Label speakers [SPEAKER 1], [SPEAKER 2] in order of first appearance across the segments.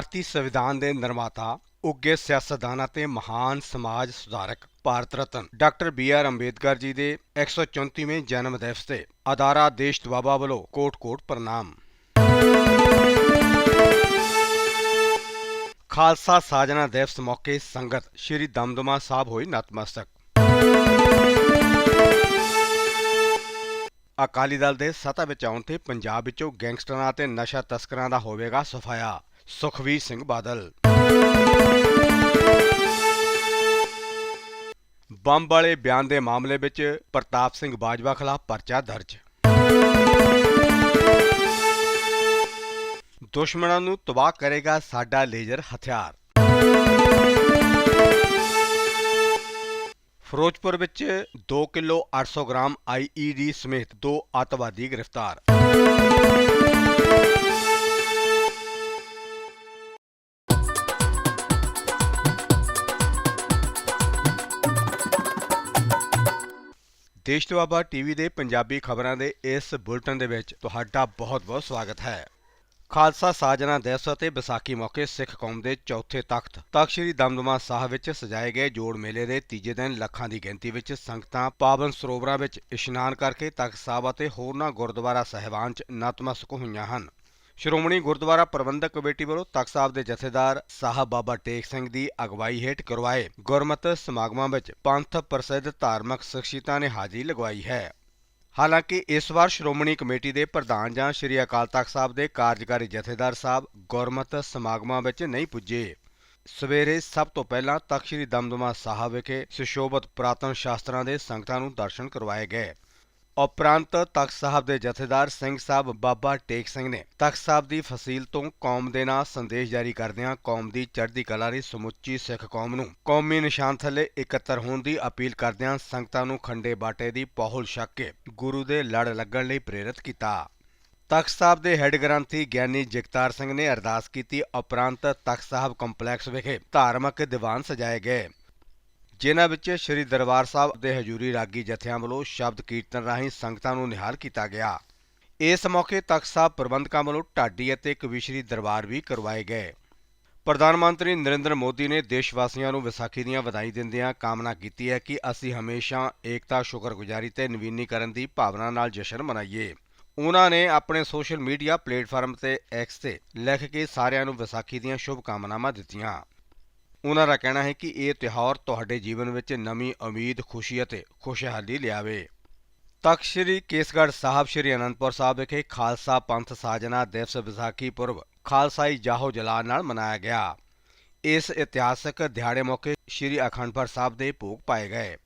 [SPEAKER 1] ਭਾਰਤੀ ਸੰਵਿਧਾਨ ਦੇ ਨਿਰਮਾਤਾ ਉੱਗੇ ਸਿਆਸਤਦਾਨ ਅਤੇ ਮਹਾਨ ਸਮਾਜ ਸੁਧਾਰਕ Bharat Ratna doctor B R Ambedkar ji ਦੇ 134ਵੇਂ ਜਨਮ ਦਿਵਸ ਤੇ ਅਦਾਰਾ ਦੇਸ਼ ਦੁਆਬਾ ਵੱਲੋਂ ਕੋਟ-ਕੋਟ ਪ੍ਰਣਾਮ। ਖਾਲਸਾ ਸਾਜਨਾ ਦਿਵਸ ਮੌਕੇ ਸੰਗਤ ਸ੍ਰੀ ਦਮਦਮਾ ਸਾਹਿਬ ਹੋਈ ਨਤਮਸਤਕ। ਅਕਾਲੀ ਦਲ ਦੇ ਸੱਤਾ ਵਿੱਚ ਆਉਣ ਤੇ ਪੰਜਾਬ ਵਿੱਚੋਂ ਗੈਂਗਸਟਰਾਂ ਅਤੇ ਨਸ਼ਾ ਤਸਕਰਾਂ ਦਾ ਹੋਵੇਗਾ ਸਫਾਇਆ। ਸੁਖਵੀਰ ਸਿੰਘ ਬਾਦਲ। ਬੰਬ ਵਾਲੇ ਬਿਆਨ ਦੇ ਮਾਮਲੇ ਵਿੱਚ ਪ੍ਰਤਾਪ ਸਿੰਘ ਬਾਜਵਾ ਖਿਲਾਫ ਪਰਚਾ ਦਰਜ। ਦੁਸ਼ਮਣਾਂ ਨੂੰ ਤਬਾਹ ਕਰੇਗਾ ਸਾਡਾ ਲੇਜ਼ਰ ਹਥਿਆਰ। ਫਿਰੋਜ਼ਪੁਰ ਵਿੱਚ 2 ਕਿਲੋ 800 ਗ੍ਰਾਮ ਆਈਈਡੀ ਸਮੇਤ ਦੋ ਅੱਤਵਾਦੀ ਗ੍ਰਿਫਤਾਰ। ਦੇਸ਼ ਦੁਆਬਾ ਟੀਵੀ ਦੇ ਪੰਜਾਬੀ ਖਬਰਾਂ ਦੇ ਇਸ ਬੁਲਟਨ ਦੇ ਵਿੱਚ ਤੁਹਾਡਾ ਬਹੁਤ-ਬਹੁਤ ਸਵਾਗਤ ਹੈ। ਖਾਲਸਾ ਸਾਜਨਾ ਦਿਵਸ ਅਤੇ ਵਿਸਾਖੀ ਮੌਕੇ ਸਿੱਖ ਕੌਮ ਦੇ ਚੌਥੇ ਤਖਤ ਤਖਤ ਸ੍ਰੀ ਦਮਦਮਾ ਸਾਹਿਬ ਵਿੱਚ ਸਜਾਏ ਗਏ ਜੋੜ ਮੇਲੇ ਦੇ ਤੀਜੇ ਦਿਨ ਲੱਖਾਂ ਦੀ ਗਿਣਤੀ ਵਿੱਚ ਸੰਗਤਾਂ ਪਾਵਨ ਸਰੋਵਰਾਂ ਵਿੱਚ ਇਸ਼ਨਾਨ ਕਰਕੇ ਤਖਤ ਸਾਹਿਬ ਅਤੇ ਹੋਰਨਾਂ ਗੁਰਦੁਆਰਾ ਸਹਿਬਾਨ 'ਚ ਨਤਮਸਤਕ ਹੋਈਆਂ ਹਨ। ਸ਼੍ਰੋਮਣੀ ਗੁਰਦੁਆਰਾ ਪ੍ਰਬੰਧਕ ਕਮੇਟੀ ਵੱਲੋਂ ਤਖਤ ਸਾਹਿਬ ਦੇ ਜਥੇਦਾਰ ਸਾਹਿਬ ਬਾਬਾ ਟੇਕ ਸਿੰਘ ਦੀ ਅਗਵਾਈ ਹੇਠ ਕਰਵਾਏ ਗੁਰਮਤਿ ਸਮਾਗਮਾਂ ਵਿੱਚ ਪੰਥ ਪ੍ਰਸਿੱਧ ਧਾਰਮਿਕ ਸ਼ਖਸੀਅਤਾਂ ਨੇ ਹਾਜ਼ਰੀ ਲਗਵਾਈ ਹੈ। ਹਾਲਾਂਕਿ ਇਸ ਵਾਰ ਸ਼੍ਰੋਮਣੀ ਕਮੇਟੀ ਦੇ ਪ੍ਰਧਾਨ ਜਾਂ ਸ਼੍ਰੀ ਅਕਾਲ ਤਖਤ ਸਾਹਿਬ ਦੇ ਕਾਰਜਕਾਰੀ ਜਥੇਦਾਰ ਸਾਹਿਬ ਗੁਰਮਤਿ ਸਮਾਗਮਾਂ ਵਿੱਚ ਨਹੀਂ ਪੁੱਜੇ। ਸਵੇਰੇ ਸਭ ਤੋਂ ਪਹਿਲਾਂ ਤਖਤ ਸ੍ਰੀ ਦਮਦਮਾ ਸਾਹਿਬ ਵਿਖੇ ਸੁਸ਼ੋਭਿਤ ਪ੍ਰਾਤਨ ਸ਼ਾਸਤਰਾਂ ਦੇ ਸੰਗਤਾਂ ਨੂੰ ਦਰਸ਼ਨ ਕਰਵਾਏ ਗਏ। ਉਪਰੰਤ ਤਖਤ ਸਾਹਿਬ ਦੇ ਜਥੇਦਾਰ ਸਿੰਘ ਸਾਹਿਬ ਬਾਬਾ ਟੇਕ ਸਿੰਘ ਨੇ ਤਖਤ ਸਾਹਿਬ ਦੀ ਫਸੀਲ ਤੋਂ ਕੌਮ ਦੇ ਨਾਂ ਸੰਦੇਸ਼ ਜਾਰੀ ਕਰਦਿਆਂ ਕੌਮ ਦੀ ਚੜ੍ਹਦੀ ਕਲਾ ਲਈ ਸਮੁੱਚੀ ਸਿੱਖ ਕੌਮ ਨੂੰ ਕੌਮੀ ਨਿਸ਼ਾਨ ਥੱਲੇ ਇਕੱਤਰ ਹੋਣ ਦੀ ਅਪੀਲ ਕਰਦਿਆਂ ਸੰਗਤਾਂ ਨੂੰ ਖੰਡੇ ਬਾਟੇ ਦੀ ਪਹੁਲ ਛਕ ਕੇ ਗੁਰੂ ਦੇ ਲੜ ਲੱਗਣ ਲਈ ਪ੍ਰੇਰਿਤ ਕੀਤਾ। ਤਖਤ ਸਾਹਿਬ ਦੇ ਹੈੱਡ ਗ੍ਰੰਥੀ ਗਿਆਨੀ ਜਗਤਾਰ ਸਿੰਘ ਨੇ ਅਰਦਾਸ ਕੀਤੀ ਉਪਰੰਤ ਤਖਤ ਸਾਹਿਬ ਕੰਪਲੈਕਸ ਵਿਖੇ ਧਾਰਮਿਕ ਦੀਵਾਨ ਸਜਾਏ ਗਏ। ਜਿਨ੍ਹਾਂ ਵਿੱਚ ਸ੍ਰੀ ਦਰਬਾਰ ਸਾਹਿਬ ਦੇ ਹਜੂਰੀ ਰਾਗੀ ਜਥਿਆਂ ਵੱਲੋਂ ਸ਼ਬਦ ਕੀਰਤਨ ਰਾਹੀਂ ਸੰਗਤਾਂ ਨੂੰ ਨਿਹਾਲ ਕੀਤਾ ਗਿਆ। ਇਸ ਮੌਕੇ ਤਖਤ ਸਾਹਿਬ ਪ੍ਰਬੰਧਕਾਂ ਵੱਲੋਂ ਢਾਡੀ ਅਤੇ ਕਵੀਸ਼ਰੀ ਦਰਬਾਰ ਵੀ ਕਰਵਾਏ ਗਏ। ਪ੍ਰਧਾਨ ਮੰਤਰੀ ਨਰਿੰਦਰ ਮੋਦੀ ਨੇ ਦੇਸ਼ ਵਾਸੀਆਂ ਨੂੰ ਵਿਸਾਖੀ ਦੀਆਂ ਵਧਾਈ ਦਿੰਦਿਆਂ ਕਾਮਨਾ ਕੀਤੀ ਹੈ ਕਿ ਅਸੀਂ ਹਮੇਸ਼ਾ ਏਕਤਾ, ਸ਼ੁਕਰਗੁਜ਼ਾਰੀ ਤੇ ਨਵੀਨੀਕਰਨ ਦੀ ਭਾਵਨਾ ਨਾਲ ਜਸ਼ਨ ਮਨਾਈਏ। ਉਹਨਾਂ ਨੇ ਆਪਣੇ ਸੋਸ਼ਲ ਮੀਡੀਆ ਪਲੇਟਫਾਰਮ ਤੇ ਐਕਸ ਤੇ ਲਿਖ ਕੇ ਸਾਰਿਆਂ ਨੂੰ ਵਿਸਾਖੀ ਦੀਆਂ ਸ਼ੁਭ ਕਾਮਨਾਵਾਂ ਦਿੱਤੀਆਂ। ਉਹਨਾਂ ਦਾ ਕਹਿਣਾ ਹੈ ਕਿ ਇਹ ਤਿਉਹਾਰ ਤੁਹਾਡੇ ਜੀਵਨ ਵਿੱਚ ਨਵੀਂ ਉਮੀਦ, ਖੁਸ਼ੀ ਅਤੇ ਖੁਸ਼ਹਾਲੀ ਲਿਆਵੇ। ਤਖਤ ਸ੍ਰੀ ਕੇਸਗੜ੍ਹ ਸਾਹਿਬ, ਸ੍ਰੀ ਅਨੰਦਪੁਰ ਸਾਹਿਬ ਵਿਖੇ ਖਾਲਸਾ ਪੰਥ ਸਾਜਨਾ ਦਿਵਸ ਵਿਸਾਖੀ ਪੁਰਬ ਖਾਲਸਾਈ ਜਾਹੋ ਜਲਾਲ ਨਾਲ ਮਨਾਇਆ ਗਿਆ। ਇਸ ਇਤਿਹਾਸਕ ਦਿਹਾੜੇ ਮੌਕੇ ਸ੍ਰੀ ਅਖੰਡਪੁਰ ਸਾਹਿਬ ਦੇ ਭੋਗ ਪਾਏ ਗਏ।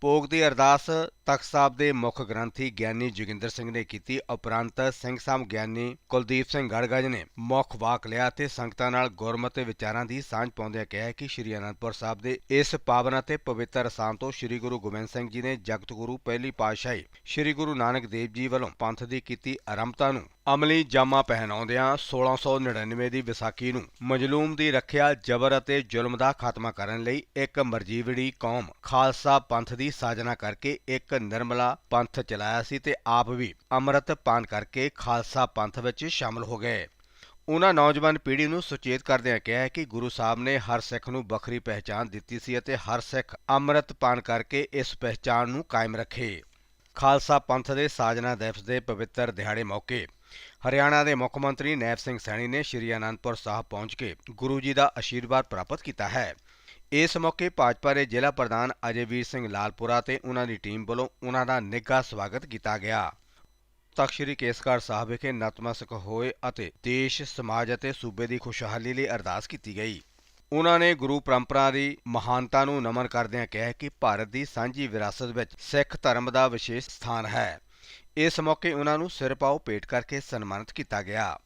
[SPEAKER 1] ਭੋਗ ਦੀ ਅਰਦਾਸ ਤਖਤ ਸਾਹਿਬ ਦੇ ਮੁੱਖ ਗ੍ਰੰਥੀ ਗਿਆਨੀ ਜੋਗਿੰਦਰ ਸਿੰਘ ਨੇ ਕੀਤੀ ਉਪਰੰਤ ਸਿੰਘ ਸਾਹਿਬ ਗਿਆਨੀ ਕੁਲਦੀਪ ਸਿੰਘ ਗੜਗੜ ਨੇ ਮੁੱਖ ਵਾਕ ਲਿਆ ਤੇ ਸੰਗਤਾਂ ਨਾਲ ਗੁਰਮਤਿ ਵਿਚਾਰਾਂ ਦੀ ਸਾਂਝ ਪਾਉਂਦਿਆਂ ਕਿਹਾ ਕਿ ਸ੍ਰੀ ਅਨੰਦਪੁਰ ਸਾਹਿਬ ਦੇ ਇਸ ਪਾਵਨ ਅਤੇ ਪਵਿੱਤਰ ਸਥਾਨ ਤੋਂ ਸ੍ਰੀ ਗੁਰੂ ਗੋਬਿੰਦ ਸਿੰਘ ਜੀ ਨੇ ਜਗਤ ਗੁਰੂ ਪਹਿਲੀ ਪਾਤਸ਼ਾਹੀ ਸ੍ਰੀ ਗੁਰੂ ਨਾਨਕ ਦੇਵ ਜੀ ਵੱਲੋਂ ਪੰਥ ਦੀ ਕੀਤੀ ਆਰੰਭਤਾ ਨੂੰ ਅਮਲੀ ਜਾਮਾ ਪਹਿਨਾਉਂਦਿਆਂ 1699 ਦੀ ਵਿਸਾਖੀ ਨੂੰ ਮਜਲੂਮ ਦੀ ਰੱਖਿਆ ਜਬਰ ਅਤੇ ਜ਼ੁਲਮ ਦਾ ਖਾਤਮਾ ਕਰਨ ਲਈ ਇੱਕ ਮਰਜੀਵੜੀ ਕੌਮ ਖਾਲਸਾ ਪੰਥ ਦੀ ਸਾਜਨਾ ਕਰਕੇ ਇੱਕ ਨਿਰਮਲਾ ਪੰਥ ਚਲਾਇਆ ਸੀ ਤੇ ਆਪ ਵੀ ਅੰਮ੍ਰਿਤ ਪਾਨ ਕਰਕੇ ਖਾਲਸਾ ਪੰਥ ਵਿੱਚ ਸ਼ਾਮਲ ਹੋ ਗਏ। ਉਹਨਾਂ ਨੌਜਵਾਨ ਪੀੜ੍ਹੀ ਨੂੰ ਸੁਚੇਤ ਕਰਦਿਆਂ ਕਿਹਾ ਕਿ ਗੁਰੂ ਸਾਹਿਬ ਨੇ ਹਰ ਸਿੱਖ ਨੂੰ ਵੱਖਰੀ ਪਹਿਚਾਨ ਦਿੱਤੀ ਸੀ ਅਤੇ ਹਰ ਸਿੱਖ ਅੰਮ੍ਰਿਤ ਪਾਨ ਕਰਕੇ ਇਸ ਪਹਿਚਾਨ ਨੂੰ ਕਾਇਮ ਰੱਖੇ। ਖਾਲਸਾ ਪੰਥ ਦੇ ਸਾਜਨਾ ਦਿਵਸ ਦੇ ਪਵਿੱਤਰ ਦਿਹਾੜੇ ਮੌਕੇ ਹਰਿਆਣਾ ਦੇ ਮੁੱਖ ਮੰਤਰੀ ਨੈਬ ਸਿੰਘ ਸੈਣੀ ਨੇ ਸ਼੍ਰੀ ਅਨੰਦਪੁਰ ਸਾਹਿਬ ਪਹੁੰਚ ਕੇ ਗੁਰੂ ਜੀ ਦਾ ਆਸ਼ੀਰਵਾਦ ਪ੍ਰਾਪਤ ਕੀਤਾ ਹੈ। ਇਸ ਮੌਕੇ ਭਾਜਪਾ ਦੇ ਜ਼ਿਲ੍ਹਾ ਪ੍ਰਧਾਨ ਅਜੇਵੀਰ ਸਿੰਘ ਲਾਲਪੁਰਾ ਤੇ ਉਹਨਾਂ ਦੀ ਟੀਮ ਵੱਲੋਂ ਉਹਨਾਂ ਦਾ ਨਿੱਘਾ ਸਵਾਗਤ ਕੀਤਾ ਗਿਆ। ਤਖਤ ਸ੍ਰੀ ਕੇਸਗੜ੍ਹ ਸਾਹਿਬ ਵਿਖੇ ਨਤਮਸਤਕ ਹੋਏ ਅਤੇ ਦੇਸ਼, ਸਮਾਜ ਅਤੇ ਸੂਬੇ ਦੀ ਖੁਸ਼ਹਾਲੀ ਲਈ ਅਰਦਾਸ ਕੀਤੀ ਗਈ। ਉਹਨਾਂ ਨੇ ਗੁਰੂ ਪਰੰਪਰਾ ਦੀ ਮਹਾਨਤਾ ਨੂੰ ਨਮਨ ਕਰਦਿਆਂ ਕਿਹਾ ਕਿ ਭਾਰਤ ਦੀ ਸਾਂਝੀ ਵਿਰਾਸਤ ਵਿੱਚ ਸਿੱਖ ਧਰਮ ਦਾ ਵਿਸ਼ੇਸ਼ ਸਥਾਨ ਹੈ। ਇਸ ਮੌਕੇ ਉਹਨਾਂ ਨੂੰ ਸਿਰ ਪਾਓ ਭੇਟ ਕਰਕੇ ਸਨਮਾਨਿਤ ਕੀਤਾ ਗਿਆ।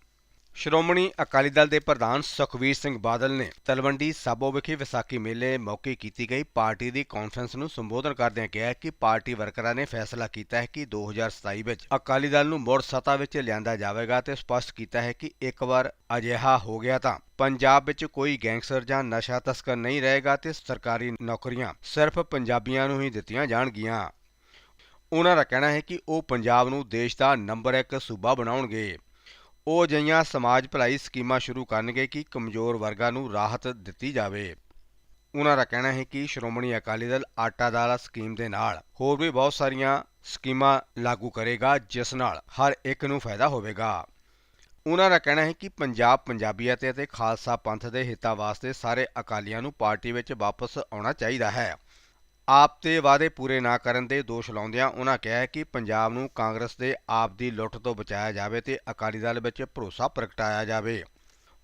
[SPEAKER 1] ਸ਼੍ਰੋਮਣੀ ਅਕਾਲੀ ਦਲ ਦੇ ਪ੍ਰਧਾਨ ਸੁਖਵੀਰ ਸਿੰਘ ਬਾਦਲ ਨੇ ਤਲਵੰਡੀ ਸਾਬੋ ਵਿਖੇ ਵਿਸਾਖੀ ਮੇਲੇ ਮੌਕੇ ਕੀਤੀ ਗਈ। ਪਾਰਟੀ ਦੀ ਕਾਨਫਰੰਸ ਨੂੰ ਸੰਬੋਧਨ ਕਰਦਿਆਂ ਕਿਹਾ ਕਿ ਪਾਰਟੀ ਵਰਕਰਾਂ ਨੇ ਫੈਸਲਾ ਕੀਤਾ ਹੈ ਕਿ 2027 ਵਿੱਚ ਅਕਾਲੀ ਦਲ ਨੂੰ ਮੁੜ ਸੱਤਾ ਵਿੱਚ ਲਿਆਂਦਾ ਜਾਵੇਗਾ ਤੇ ਸਪਸ਼ਟ ਕੀਤਾ ਹੈ ਕਿ ਇੱਕ ਵਾਰ ਅਜਿਹਾ ਹੋ ਗਿਆ ਤਾਂ ਪੰਜਾਬ ਵਿੱਚ ਕੋਈ ਗੈਂਗਸਟਰ ਜਾਂ ਨਸ਼ਾ ਤਸਕਰ ਨਹੀਂ ਰਹੇਗਾ ਤੇ ਸਰਕਾਰੀ ਨੌਕਰੀਆਂ ਸਿਰਫ ਪੰਜਾਬੀਆਂ ਨੂੰ ਹੀ ਦਿੱਤੀਆਂ ਜਾਣਗੀਆਂ। ਉਹਨਾਂ ਦਾ ਕਹਿਣਾ ਹੈ ਕਿ ਉਹ ਪੰਜਾਬ ਨੂੰ ਦੇਸ਼ ਦਾ ਨੰਬਰ 1 ਸੂਬਾ ਬਣਾਉਣਗੇ। ਉਹ ਅਜਿਹੀਆਂ ਸਮਾਜ ਭਲਾਈ ਸਕੀਮਾਂ ਸ਼ੁਰੂ ਕਰਨਗੇ ਕਿ ਕਮਜ਼ੋਰ ਵਰਗਾਂ ਨੂੰ ਰਾਹਤ ਦਿੱਤੀ ਜਾਵੇ। ਉਹਨਾਂ ਦਾ ਕਹਿਣਾ ਹੈ ਕਿ ਸ਼੍ਰੋਮਣੀ ਅਕਾਲੀ ਦਲ ਆਟਾ ਦਾਲਾ ਸਕੀਮ ਦੇ ਨਾਲ ਹੋਰ ਵੀ ਬਹੁਤ ਸਾਰੀਆਂ ਸਕੀਮਾਂ ਲਾਗੂ ਕਰੇਗਾ, ਜਿਸ ਨਾਲ ਹਰ ਇੱਕ ਨੂੰ ਫਾਇਦਾ ਹੋਵੇਗਾ। ਉਹਨਾਂ ਦਾ ਕਹਿਣਾ ਹੈ ਕਿ ਪੰਜਾਬ ਪੰਜਾਬੀਅਤ ਅਤੇ ਖਾਲਸਾ ਪੰਥ ਦੇ ਹਿੱਤਾਂ ਵਾਸਤੇ ਸਾਰੇ ਅਕਾਲੀਆਂ ਨੂੰ ਪਾਰਟੀ ਵਿੱਚ ਵਾਪਸ ਆਉਣਾ ਚਾਹੀਦਾ ਹੈ। ਆਪ ਤੇ ਵਾਅਦੇ ਪੂਰੇ ਨਾ ਕਰਨ ਦੇ ਦੋਸ਼ ਲਾਉਂਦਿਆਂ ਉਹਨਾਂ ਕਿਹਾ ਕਿ ਪੰਜਾਬ ਨੂੰ ਕਾਂਗਰਸ ਦੇ ਆਪ ਦੀ ਲੁੱਟ ਤੋਂ ਬਚਾਇਆ ਜਾਵੇ ਤੇ ਅਕਾਲੀ ਦਲ ਵਿੱਚ ਭਰੋਸਾ ਪ੍ਰਗਟਾਇਆ ਜਾਵੇ।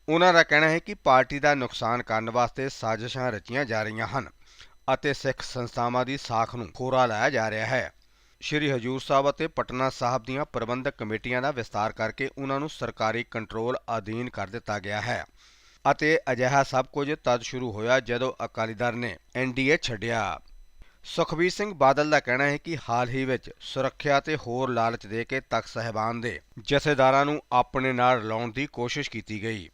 [SPEAKER 1] ਉਹਨਾਂ ਦਾ ਕਹਿਣਾ ਹੈ ਕਿ ਪਾਰਟੀ ਦਾ ਨੁਕਸਾਨ ਕਰਨ ਵਾਸਤੇ ਸਾਜ਼ਿਸ਼ਾਂ ਰਚੀਆਂ ਜਾ ਰਹੀਆਂ ਹਨ ਅਤੇ ਸਿੱਖ ਸੰਸਥਾਵਾਂ ਦੀ ਸਾਖ ਨੂੰ ਖੋਰਾ ਲਾਇਆ ਜਾ ਰਿਹਾ ਹੈ। ਸ਼੍ਰੀ ਹਜੂਰ ਸਾਹਿਬ ਅਤੇ ਪਟਨਾ ਸਾਹਿਬ ਦੀਆਂ ਪ੍ਰਬੰਧਕ ਕਮੇਟੀਆਂ ਦਾ ਵਿਸਤਾਰ ਕਰਕੇ ਉਹਨਾਂ ਨੂੰ ਸਰਕਾਰੀ ਕੰਟਰੋਲ ਅਧੀਨ ਕਰ ਦਿੱਤਾ ਗਿਆ ਹੈ ਅਤੇ ਅਜਿਹਾ ਸਭ ਕੁਝ ਤਦ ਸ਼ੁਰੂ ਹੋਇਆ ਜਦੋਂ ਅਕਾਲੀ ਦਲ ਨੇ ਐਨਡੀਏ ਛੱਡਿਆ। ਸੁਖਬੀਰ ਸਿੰਘ ਬਾਦਲ ਦਾ ਕਹਿਣਾ ਹੈ ਕਿ ਹਾਲ ਹੀ ਵਿੱਚ ਸੁਰੱਖਿਆ ਤੇ ਹੋਰ ਲਾਲਚ ਦੇ ਕੇ ਤਖਤ ਸਹਿਬਾਨ ਦੇ ਜਥੇਦਾਰਾਂ ਨੂੰ ਆਪਣੇ ਨਾਲ ਲਾਉਣ ਦੀ ਕੋਸ਼ਿਸ਼ ਕੀਤੀ ਗਈ।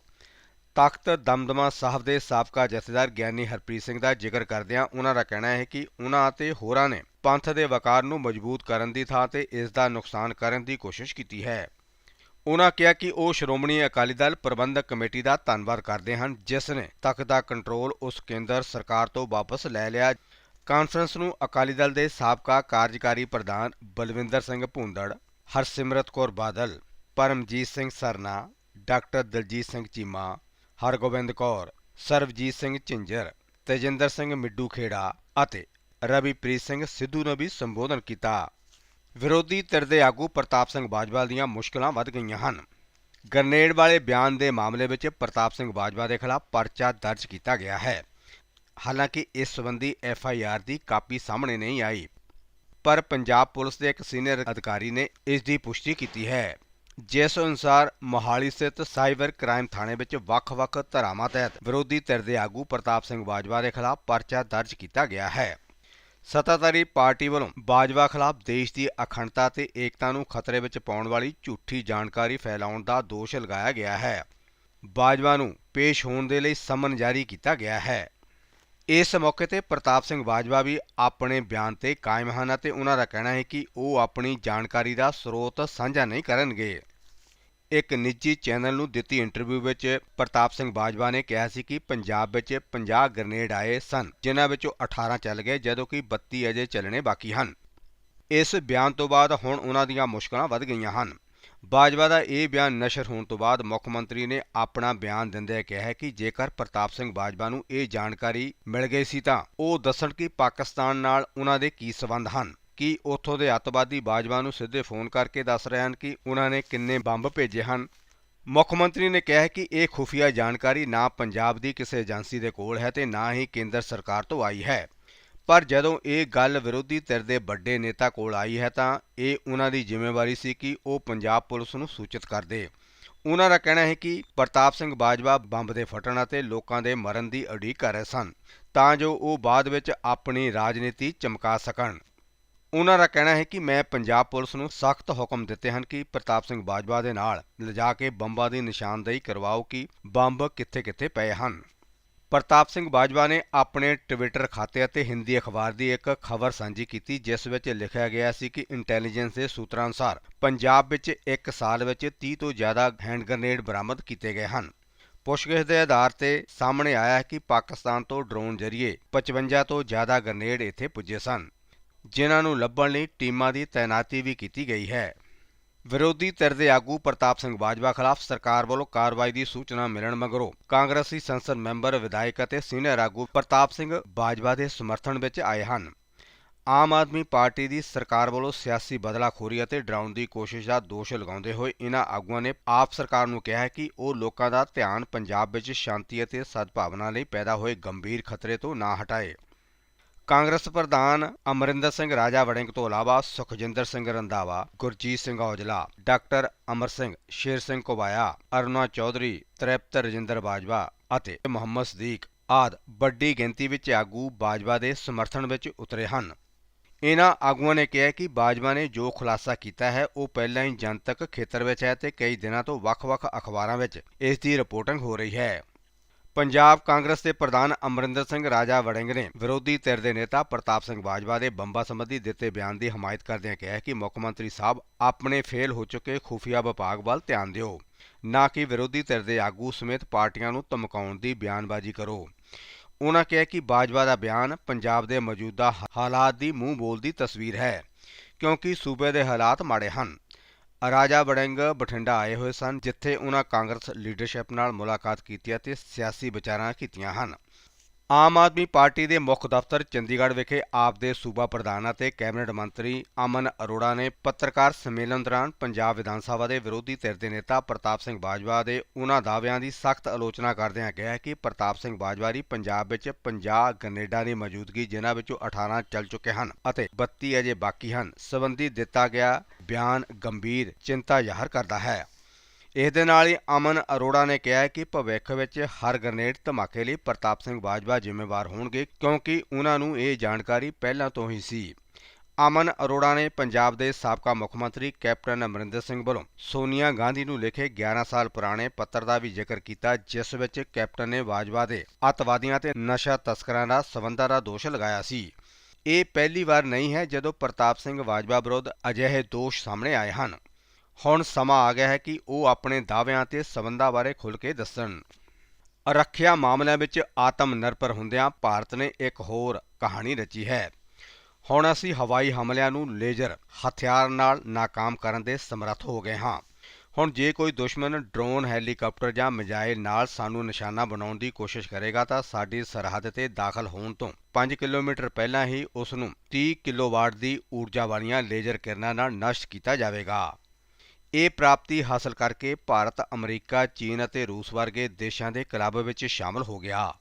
[SPEAKER 1] ਤਖਤ ਦਮਦਮਾ ਸਾਹਿਬ ਦੇ ਸਾਬਕਾ ਜਥੇਦਾਰ ਗਿਆਨੀ ਹਰਪ੍ਰੀਤ ਸਿੰਘ ਦਾ ਜ਼ਿਕਰ ਕਰਦਿਆਂ ਉਹਨਾਂ ਦਾ ਕਹਿਣਾ ਹੈ ਕਿ ਉਹਨਾਂ ਅਤੇ ਹੋਰਾਂ ਨੇ ਪੰਥ ਦੇ ਵਕਾਰ ਨੂੰ ਮਜ਼ਬੂਤ ਕਰਨ ਦੀ ਥਾਂ ਤੇ ਇਸ ਦਾ ਨੁਕਸਾਨ ਕਰਨ ਦੀ ਕੋਸ਼ਿਸ਼ ਕੀਤੀ ਹੈ। ਉਹਨਾਂ ਕਿਹਾ ਕਿ ਉਹ ਸ਼੍ਰੋਮਣੀ ਅਕਾਲੀ ਦਲ ਪ੍ਰਬੰਧਕ ਕਮੇਟੀ ਦਾ ਧੰਨਵਾਦ ਕਰਦੇ ਹਨ, ਜਿਸ ਨੇ ਤਖਤ ਦਾ ਕੰਟਰੋਲ ਉਸ ਕੇਂਦਰ ਸਰਕਾਰ ਤੋਂ ਵਾਪਸ ਲੈ ਲਿਆ ਕਾਨਫਰੰਸ ਨੂੰ ਅਕਾਲੀ ਦਲ ਦੇ ਸਾਬਕਾ ਕਾਰਜਕਾਰੀ ਪ੍ਰਧਾਨ ਬਲਵਿੰਦਰ ਸਿੰਘ ਭੁੰਦੜ, ਹਰਸਿਮਰਤ ਕੌਰ ਬਾਦਲ, ਪਰਮਜੀਤ ਸਿੰਘ ਸਰਨਾ, ਡਾਕਟਰ ਦਲਜੀਤ ਸਿੰਘ ਚੀਮਾ, ਹਰਗੋਬਿੰਦ ਕੌਰ, ਸਰਬਜੀਤ ਸਿੰਘ ਝਿੰਜਰ, ਤੇਜਿੰਦਰ ਸਿੰਘ ਮਿੱਡੂ ਖੇੜਾ ਅਤੇ ਰਵੀਪ੍ਰੀਤ ਸਿੰਘ ਸਿੱਧੂ ਨੇ ਵੀ ਸੰਬੋਧਨ ਕੀਤਾ। ਵਿਰੋਧੀ ਧਿਰ ਦੇ ਆਗੂ ਪ੍ਰਤਾਪ ਸਿੰਘ ਬਾਜਵਾ ਦੀਆਂ ਮੁਸ਼ਕਲਾਂ ਵੱਧ ਗਈਆਂ ਹਨ। ਗਰਨੇਡ ਵਾਲੇ ਬਿਆਨ ਦੇ ਮਾਮਲੇ ਵਿੱਚ ਪ੍ਰਤਾਪ ਸਿੰਘ ਬਾਜਵਾ ਦੇ ਖਿਲਾਫ ਪਰਚਾ ਦਰਜ ਕੀਤਾ ਗਿਆ ਹੈ। ਹਾਲਾਂਕਿ ਇਸ ਸੰਬੰਧੀ ਐਫ ਆਈ ਆਰ ਦੀ ਕਾਪੀ ਸਾਹਮਣੇ ਨਹੀਂ ਆਈ। ਪਰ ਪੰਜਾਬ ਪੁਲਿਸ ਦੇ ਇੱਕ ਸੀਨੀਅਰ ਅਧਿਕਾਰੀ ਨੇ ਇਸ ਦੀ ਪੁਸ਼ਟੀ ਕੀਤੀ ਹੈ। ਜਿਸ ਅਨੁਸਾਰ ਮੋਹਾਲੀ ਸਥਿਤ ਸਾਈਬਰ ਕ੍ਰਾਈਮ ਥਾਣੇ ਵਿੱਚ ਵੱਖ-ਵੱਖ ਧਾਰਾਵਾਂ ਤਹਿਤ ਵਿਰੋਧੀ ਧਿਰ ਦੇ ਆਗੂ ਪ੍ਰਤਾਪ ਸਿੰਘ ਬਾਜਵਾ ਦੇ ਖਿਲਾਫ ਪਰਚਾ ਦਰਜ ਕੀਤਾ ਗਿਆ ਹੈ। ਸੱਤਾਧਾਰੀ ਪਾਰਟੀ ਵੱਲੋਂ ਬਾਜਵਾ ਖਿਲਾਫ ਦੇਸ਼ ਦੀ ਅਖੰਡਤਾ ਤੇ ਏਕਤਾ ਨੂੰ ਖਤਰੇ ਵਿੱਚ ਪਾਉਣ ਵਾਲੀ ਝੂਠੀ ਜਾਣਕਾਰੀ ਫੈਲਾਉਣ ਦਾ ਦੋਸ਼ ਲਗਾਇਆ ਗਿਆ ਹੈ। ਬਾਜਵਾ ਨੂੰ ਪੇਸ਼ ਹੋਣ ਦੇ ਲਈ ਸਮਨ ਜਾਰੀ ਕੀਤਾ ਗਿਆ ਹੈ। ਇਸ ਮੌਕੇ ਤੇ ਪ੍ਰਤਾਪ ਸਿੰਘ ਬਾਜਵਾ ਵੀ ਆਪਣੇ ਬਿਆਨ ਤੇ ਕਾਇਮ ਹਨ ਅਤੇ ਉਹਨਾਂ ਦਾ ਕਹਿਣਾ ਹੈ ਕਿ ਉਹ ਆਪਣੀ ਜਾਣਕਾਰੀ ਦਾ ਸਰੋਤ ਸਾਂਝਾ ਨਹੀਂ ਕਰਨਗੇ। ਇੱਕ ਨਿੱਜੀ ਚੈਨਲ ਨੂੰ ਦਿੱਤੀ ਇੰਟਰਵਿਊ ਵਿੱਚ ਪ੍ਰਤਾਪ ਸਿੰਘ ਬਾਜਵਾ ਨੇ ਕਿਹਾ ਸੀ ਕਿ ਪੰਜਾਬ ਵਿੱਚ 50 ਗ੍ਰਨੇਡ ਆਏ ਸਨ, ਜਿਨ੍ਹਾਂ ਵਿੱਚੋਂ 18 ਚੱਲ ਗਏ, ਜਦੋਂ ਕਿ 32 ਅਜੇ ਚੱਲਣੇ ਬਾਕੀ ਹਨ। ਇਸ ਬਿਆਨ ਤੋਂ ਬਾਅਦ ਹੁਣ ਉਹਨਾਂ ਦੀਆਂ ਮੁਸ਼ਕਲਾਂ ਵੱਧ ਗਈਆਂ ਹਨ। ਬਾਜਵਾ ਦਾ ਇਹ ਬਿਆਨ ਨਸ਼ਰ ਹੋਣ ਤੋਂ ਬਾਅਦ ਮੁੱਖ ਮੰਤਰੀ ਨੇ ਆਪਣਾ ਬਿਆਨ ਦਿੰਦਿਆਂ ਕਿਹਾ ਹੈ ਕਿ ਜੇਕਰ ਪ੍ਰਤਾਪ ਸਿੰਘ ਬਾਜਵਾ ਨੂੰ ਇਹ ਜਾਣਕਾਰੀ ਮਿਲ ਗਈ ਸੀ ਤਾਂ ਉਹ ਦੱਸਣ ਕਿ ਪਾਕਿਸਤਾਨ ਨਾਲ ਉਹਨਾਂ ਦੇ ਕੀ ਸਬੰਧ ਹਨ। ਕਿ ਉੱਥੋਂ ਦੇ ਅੱਤਵਾਦੀ ਬਾਜਵਾ ਨੂੰ ਸਿੱਧੇ ਫੋਨ ਕਰਕੇ ਦੱਸ ਰਹੇ ਹਨ ਕਿ ਉਹਨਾਂ ਨੇ ਕਿੰਨੇ ਬੰਬ ਭੇਜੇ ਹਨ? ਮੁੱਖ ਮੰਤਰੀ ਨੇ ਕਿਹਾ ਕਿ ਇਹ ਖੁਫੀਆ ਜਾਣਕਾਰੀ ਨਾ ਪੰਜਾਬ ਦੀ ਕਿਸੇ ਏਜੰਸੀ ਦੇ ਕੋਲ ਹੈ ਤੇ ਨਾ ਹੀ ਕੇਂਦਰ ਸਰਕਾਰ ਤੋਂ ਆਈ ਹੈ। ਪਰ ਜਦੋਂ ਇਹ ਗੱਲ ਵਿਰੋਧੀ ਧਿਰ ਦੇ ਵੱਡੇ ਨੇਤਾ ਕੋਲ ਆਈ ਹੈ ਤਾਂ ਇਹ ਉਹਨਾਂ ਦੀ ਜ਼ਿੰਮੇਵਾਰੀ ਸੀ ਕਿ ਉਹ ਪੰਜਾਬ ਪੁਲਿਸ ਨੂੰ ਸੂਚਿਤ ਕਰਦੇ ਉਹਨਾਂ ਦਾ ਕਹਿਣਾ ਹੈ ਕਿ ਪ੍ਰਤਾਪ ਸਿੰਘ ਬਾਜਵਾ ਬੰਬ ਦੇ ਫਟਣ ਅਤੇ ਲੋਕਾਂ ਦੇ ਮਰਨ ਦੀ ਉਡੀਕ ਕਰ ਰਹੇ ਸਨ, ਤਾਂ ਜੋ ਉਹ ਬਾਅਦ ਵਿੱਚ ਆਪਣੀ ਰਾਜਨੀਤੀ ਚਮਕਾ ਸਕਣ। ਉਹਨਾਂ ਦਾ ਕਹਿਣਾ ਹੈ ਕਿ ਮੈਂ ਪੰਜਾਬ ਪੁਲਿਸ ਨੂੰ ਸਖਤ ਹੁਕਮ ਦਿੱਤੇ ਹਨ ਕਿ ਪ੍ਰਤਾਪ ਸਿੰਘ ਬਾਜਵਾ ਦੇ ਨਾਲ ਲਿਜਾ ਕੇ ਬੰਬਾਂ ਦੀ ਨਿਸ਼ਾਨਦੇਹੀ ਕਰਵਾਓ ਕਿ ਬੰਬ ਕਿੱਥੇ-ਕਿੱਥੇ ਪਏ ਹਨ। ਪ੍ਰਤਾਪ ਸਿੰਘ ਬਾਜਵਾ ਨੇ ਆਪਣੇ ਟਵਿੱਟਰ ਖਾਤੇ ਅਤੇ ਹਿੰਦੀ ਅਖਬਾਰ ਦੀ ਇੱਕ ਖਬਰ ਸਾਂਝੀ ਕੀਤੀ, ਜਿਸ ਵਿੱਚ ਲਿਖਿਆ ਗਿਆ ਸੀ ਕਿ ਇੰਟੈਲੀਜੈਂਸ ਦੇ ਸੂਤਰਾਂ ਅਨੁਸਾਰ ਪੰਜਾਬ ਵਿੱਚ ਇੱਕ ਸਾਲ ਵਿੱਚ 30 ਤੋਂ ਜ਼ਿਆਦਾ ਹੈਂਡ ਗ੍ਰਨੇਡ ਬਰਾਮਦ ਕੀਤੇ ਗਏ ਹਨ। ਪੁੱਛਗਿੱਛ ਦੇ ਆਧਾਰ ਤੇ ਸਾਹਮਣੇ ਆਇਆ ਹੈ ਕਿ ਪਾਕਿਸਤਾਨ ਤੋਂ ਡਰੋਨ ਜ਼ਰੀਏ 55 ਤੋਂ ਜ਼ਿਆਦਾ ਗ੍ਰਨੇਡ ਇੱਥੇ ਪੁੱਜੇ ਸਨ, ਜਿਨ੍ਹਾਂ ਨੂੰ ਲੱਭਣ ਲਈ ਟੀਮਾਂ ਦੀ ਤਾਇਨਾਤੀ ਵੀ ਕੀਤੀ ਗਈ ਹੈ। ਵਿਰੋਧੀ ਧਿਰ ਦੇ ਆਗੂ ਪ੍ਰਤਾਪ ਸਿੰਘ ਬਾਜਵਾ ਖਿਲਾਫ ਸਰਕਾਰ ਵੱਲੋਂ ਕਾਰਵਾਈ ਦੀ ਸੂਚਨਾ ਮਿਲਣ ਮਗਰੋਂ ਕਾਂਗਰਸੀ ਸੰਸਦ ਮੈਂਬਰ, ਵਿਧਾਇਕ ਅਤੇ ਸੀਨੀਅਰ ਆਗੂ ਪ੍ਰਤਾਪ ਸਿੰਘ ਬਾਜਵਾ ਦੇ ਸਮਰਥਨ ਵਿੱਚ ਆਏ ਹਨ। ਆਮ ਆਦਮੀ ਪਾਰਟੀ ਦੀ ਸਰਕਾਰ ਵੱਲੋਂ ਸਿਆਸੀ ਬਦਲਾਖੋਰੀ ਅਤੇ ਡਰਾਉਣ ਦੀ ਕੋਸ਼ਿਸ਼ ਦਾ ਦੋਸ਼ ਲਗਾਉਂਦੇ ਹੋਏ ਇਨ੍ਹਾਂ ਆਗੂਆਂ ਨੇ ਆਪ ਸਰਕਾਰ ਨੂੰ ਕਿਹਾ ਕਿ ਉਹ ਲੋਕਾਂ ਦਾ ਧਿਆਨ ਪੰਜਾਬ ਵਿੱਚ ਸ਼ਾਂਤੀ ਅਤੇ ਸਦਭਾਵਨਾ ਲਈ ਪੈਦਾ ਹੋਏ ਗੰਭੀਰ ਖਤਰੇ ਤੋਂ ਨਾ ਹਟਾਏ। ਕਾਂਗਰਸ ਪ੍ਰਧਾਨ ਅਮਰਿੰਦਰ ਸਿੰਘ ਰਾਜਾ ਵੜਿੰਗ ਤੋਂ ਇਲਾਵਾ ਸੁਖਜਿੰਦਰ ਸਿੰਘ ਰੰਧਾਵਾ, ਗੁਰਜੀਤ ਸਿੰਘ ਔਜਲਾ, ਡਾਕਟਰ ਅਮਰ ਸਿੰਘ ਸ਼ੇਰ ਸਿੰਘ ਕੋਬਾਇਆ ਅਰੁਣਾ ਚੌਧਰੀ, ਤ੍ਰਿਪਤ ਰਜਿੰਦਰ ਬਾਜਵਾ ਅਤੇ ਮੁਹੰਮਦ ਸਦੀਕ ਆਦ ਵੱਡੀ ਗਿਣਤੀ ਵਿੱਚ ਆਗੂ ਬਾਜਵਾ ਦੇ ਸਮਰਥਨ ਵਿੱਚ ਉਤਰੇ ਹਨ। ਇਹਨਾਂ ਆਗੂਆਂ ਨੇ ਕਿਹਾ ਕਿ ਬਾਜਵਾ ਨੇ ਜੋ ਖੁਲਾਸਾ ਕੀਤਾ ਹੈ, ਉਹ ਪਹਿਲਾਂ ਹੀ ਜਨਤਕ ਖੇਤਰ ਵਿੱਚ ਹੈ ਤੇ ਕਈ ਦਿਨਾਂ ਤੋਂ ਵੱਖ-ਵੱਖ ਅਖਬਾਰਾਂ ਵਿੱਚ ਇਸ ਦੀ ਰਿਪੋਰਟਿੰਗ ਹੋ ਰਹੀ ਹੈ। ਪੰਜਾਬ ਕਾਂਗਰਸ ਦੇ ਪ੍ਰਧਾਨ ਅਮਰਿੰਦਰ ਸਿੰਘ ਰਾਜਾ ਵੜਿੰਗ ਨੇ ਵਿਰੋਧੀ ਧਿਰ ਦੇ ਨੇਤਾ ਪ੍ਰਤਾਪ ਸਿੰਘ ਬਾਜਵਾ ਦੇ ਬੰਬਾਂ ਸੰਬੰਧੀ ਦਿੱਤੇ ਬਿਆਨ ਦੀ ਹਮਾਇਤ ਕਰਦਿਆਂ ਕਿਹਾ ਕਿ ਮੁੱਖ ਮੰਤਰੀ ਸਾਹਿਬ ਆਪਣੇ ਫੇਲ ਹੋ ਚੁੱਕੇ ਖੁਫੀਆ ਵਿਭਾਗ ਵੱਲ ਧਿਆਨ ਦਿਓ, ਨਾ ਕਿ ਵਿਰੋਧੀ ਧਿਰ ਦੇ ਆਗੂ ਸਮੇਤ ਪਾਰਟੀਆਂ ਨੂੰ ਧਮਕਾਉਣ ਦੀ ਬਿਆਨਬਾਜ਼ੀ ਕਰੋ। ਉਨ੍ਹਾਂ ਕਿਹਾ ਕਿ ਬਾਜਵਾ ਦਾ ਬਿਆਨ ਪੰਜਾਬ ਦੇ ਮੌਜੂਦਾ ਹਾ- ਹਾਲਾਤ ਦੀ ਮੂੰਹ ਬੋਲਦੀ ਤਸਵੀਰ ਹੈ, ਕਿਉਂਕਿ ਸੂਬੇ ਦੇ ਹਾਲਾਤ ਮਾੜੇ ਹਨ। ਰਾਜਾ ਵੜਿੰਗ ਬਠਿੰਡਾ ਆਏ ਹੋਏ ਸਨ, ਜਿੱਥੇ ਉਹਨਾਂ ਕਾਂਗਰਸ ਲੀਡਰਸ਼ਿਪ ਨਾਲ ਮੁਲਾਕਾਤ ਕੀਤੀ ਅਤੇ ਸਿਆਸੀ ਵਿਚਾਰਾਂ ਕੀਤੀਆਂ ਹਨ। ਆਮ ਆਦਮੀ ਪਾਰਟੀ ਦੇ ਮੁੱਖ ਦਫ਼ਤਰ ਚੰਡੀਗੜ੍ਹ ਵਿਖੇ ਆਪ ਦੇ ਸੂਬਾ ਪ੍ਰਧਾਨ ਅਤੇ ਕੈਬਨਿਟ ਮੰਤਰੀ ਅਮਨ ਅਰੋੜਾ ਨੇ ਪੱਤਰਕਾਰ ਸੰਮੇਲਨ ਦੌਰਾਨ ਪੰਜਾਬ ਵਿਧਾਨ ਸਭਾ ਦੇ ਵਿਰੋਧੀ ਧਿਰ ਦੇ ਨੇਤਾ ਪ੍ਰਤਾਪ ਸਿੰਘ ਬਾਜਵਾ ਦੇ ਉਹਨਾਂ ਦਾਅਵਿਆਂ ਦੀ ਸਖਤ ਆਲੋਚਨਾ ਕਰਦਿਆਂ ਕਿਹਾ ਕਿ ਪ੍ਰਤਾਪ ਸਿੰਘ ਬਾਜਵਾ ਦੀ ਪੰਜਾਬ ਵਿੱਚ 50 ਗਨੇਡਾ ਦੀ ਮੌਜੂਦਗੀ ਜਿਨ੍ਹਾਂ ਵਿੱਚੋਂ 18 ਚੱਲ ਚੁੱਕੇ ਹਨ ਅਤੇ 32 ਅਜੇ ਬਾਕੀ ਹਨ, ਸਬੰਧੀ ਦਿੱਤਾ ਗਿਆ ਬਿਆਨ ਗੰਭੀਰ ਚਿੰਤਾ ਜ਼ਾਹਰ ਕਰਦਾ ਹੈ। ਇਸ ਦੇ ਨਾਲ ਹੀ ਅਮਨ ਅਰੋੜਾ ਨੇ ਕਿਹਾ ਕਿ ਭਵਿੱਖ ਵਿੱਚ ਹਰ ਗ੍ਰਨੇਡ ਧਮਾਕੇ ਲਈ ਪ੍ਰਤਾਪ ਸਿੰਘ ਬਾਜਵਾ ਜ਼ਿੰਮੇਵਾਰ ਹੋਣਗੇ ਕਿਉਂਕਿ ਉਹਨਾਂ ਨੂੰ ਇਹ ਜਾਣਕਾਰੀ ਪਹਿਲਾਂ ਤੋਂ ਹੀ ਸੀ। ਅਮਨ ਅਰੋੜਾ ਨੇ ਪੰਜਾਬ ਦੇ ਸਾਬਕਾ ਮੁੱਖ ਮੰਤਰੀ ਕੈਪਟਨ ਅਮਰਿੰਦਰ ਸਿੰਘ ਵੱਲੋਂ ਸੋਨੀਆ ਗਾਂਧੀ ਨੂੰ ਲਿਖੇ 11 ਸਾਲ ਪੁਰਾਣੇ ਪੱਤਰ ਦਾ ਵੀ ਜ਼ਿਕਰ ਕੀਤਾ, ਜਿਸ ਵਿੱਚ ਕੈਪਟਨ ਨੇ ਬਾਜਵਾ ਦੇ ਅੱਤਵਾਦੀਆਂ ਤੇ ਨਸ਼ਾ ਤਸਕਰਾਂ ਦਾ ਸਬੰਧਾਂ ਦਾ ਦੋਸ਼ ਲਗਾਇਆ ਸੀ। ਇਹ ਪਹਿਲੀ ਵਾਰ ਨਹੀਂ ਹੈ ਜਦੋਂ ਪ੍ਰਤਾਪ ਸਿੰਘ ਬਾਜਵਾ ਵਿਰੁੱਧ ਅਜਿਹੇ ਦੋਸ਼ ਸਾਹਮਣੇ ਆਏ ਹਨ। ਹੁਣ ਸਮਾਂ ਆ ਗਿਆ ਹੈ ਕਿ ਉਹ ਆਪਣੇ ਦਾਅਵਿਆਂ ਤੇ ਸਬੰਧਾਂ ਬਾਰੇ ਖੁੱਲ੍ਹ ਕੇ ਦੱਸਣ। ਰੱਖਿਆ ਮਾਮਲਿਆਂ ਵਿੱਚ ਆਤਮ ਨਿਰਭਰ ਹੁੰਦਿਆਂ ਭਾਰਤ ਨੇ ਇੱਕ ਹੋਰ ਕਹਾਣੀ ਰਚੀ ਹੈ। ਹੁਣ ਅਸੀਂ ਹਵਾਈ ਹਮਲਿਆਂ ਨੂੰ ਲੇਜ਼ਰ, ਹਥਿਆਰ ਨਾਲ ਨਾਕਾਮ ਕਰਨ ਦੇ ਸਮਰੱਥ ਹੋ ਗਏ ਹਾਂ। ਹੁਣ ਜੇ ਕੋਈ ਦੁਸ਼ਮਣ ਡਰੋਨ, ਹੈਲੀਕਾਪਟਰ ਜਾਂ ਮਿਜ਼ਾਈਲ ਨਾਲ ਸਾਨੂੰ ਨਿਸ਼ਾਨਾ ਬਣਾਉਣ ਦੀ ਕੋਸ਼ਿਸ਼ ਕਰੇਗਾ ਤਾਂ ਸਾਡੀ ਸਰਹੱਦ ਤੇ ਦਾਖਲ ਹੋਣ ਤੋਂ 5 ਕਿਲੋਮੀਟਰ ਪਹਿਲਾਂ ਹੀ ਉਸ ਨੂੰ 30 ਕਿਲੋਵਾਟ ਦੀ ਊਰਜਾ ਵਾਲੀਆਂ ਲੇਜ਼ਰ ਕਿਰਨਾਂ ਨਾਲ ਨਸ਼ਟ ਕੀਤਾ ਜਾਵੇਗਾ। ਇਹ ਪ੍ਰਾਪਤੀ ਹਾਸਲ ਕਰਕੇ ਭਾਰਤ, ਅਮਰੀਕਾ, ਚੀਨ ਅਤੇ ਰੂਸ ਵਰਗੇ ਦੇਸ਼ਾਂ ਦੇ ਕਲੱਬ ਵਿੱਚ ਸ਼ਾਮਲ ਹੋ ਗਿਆ।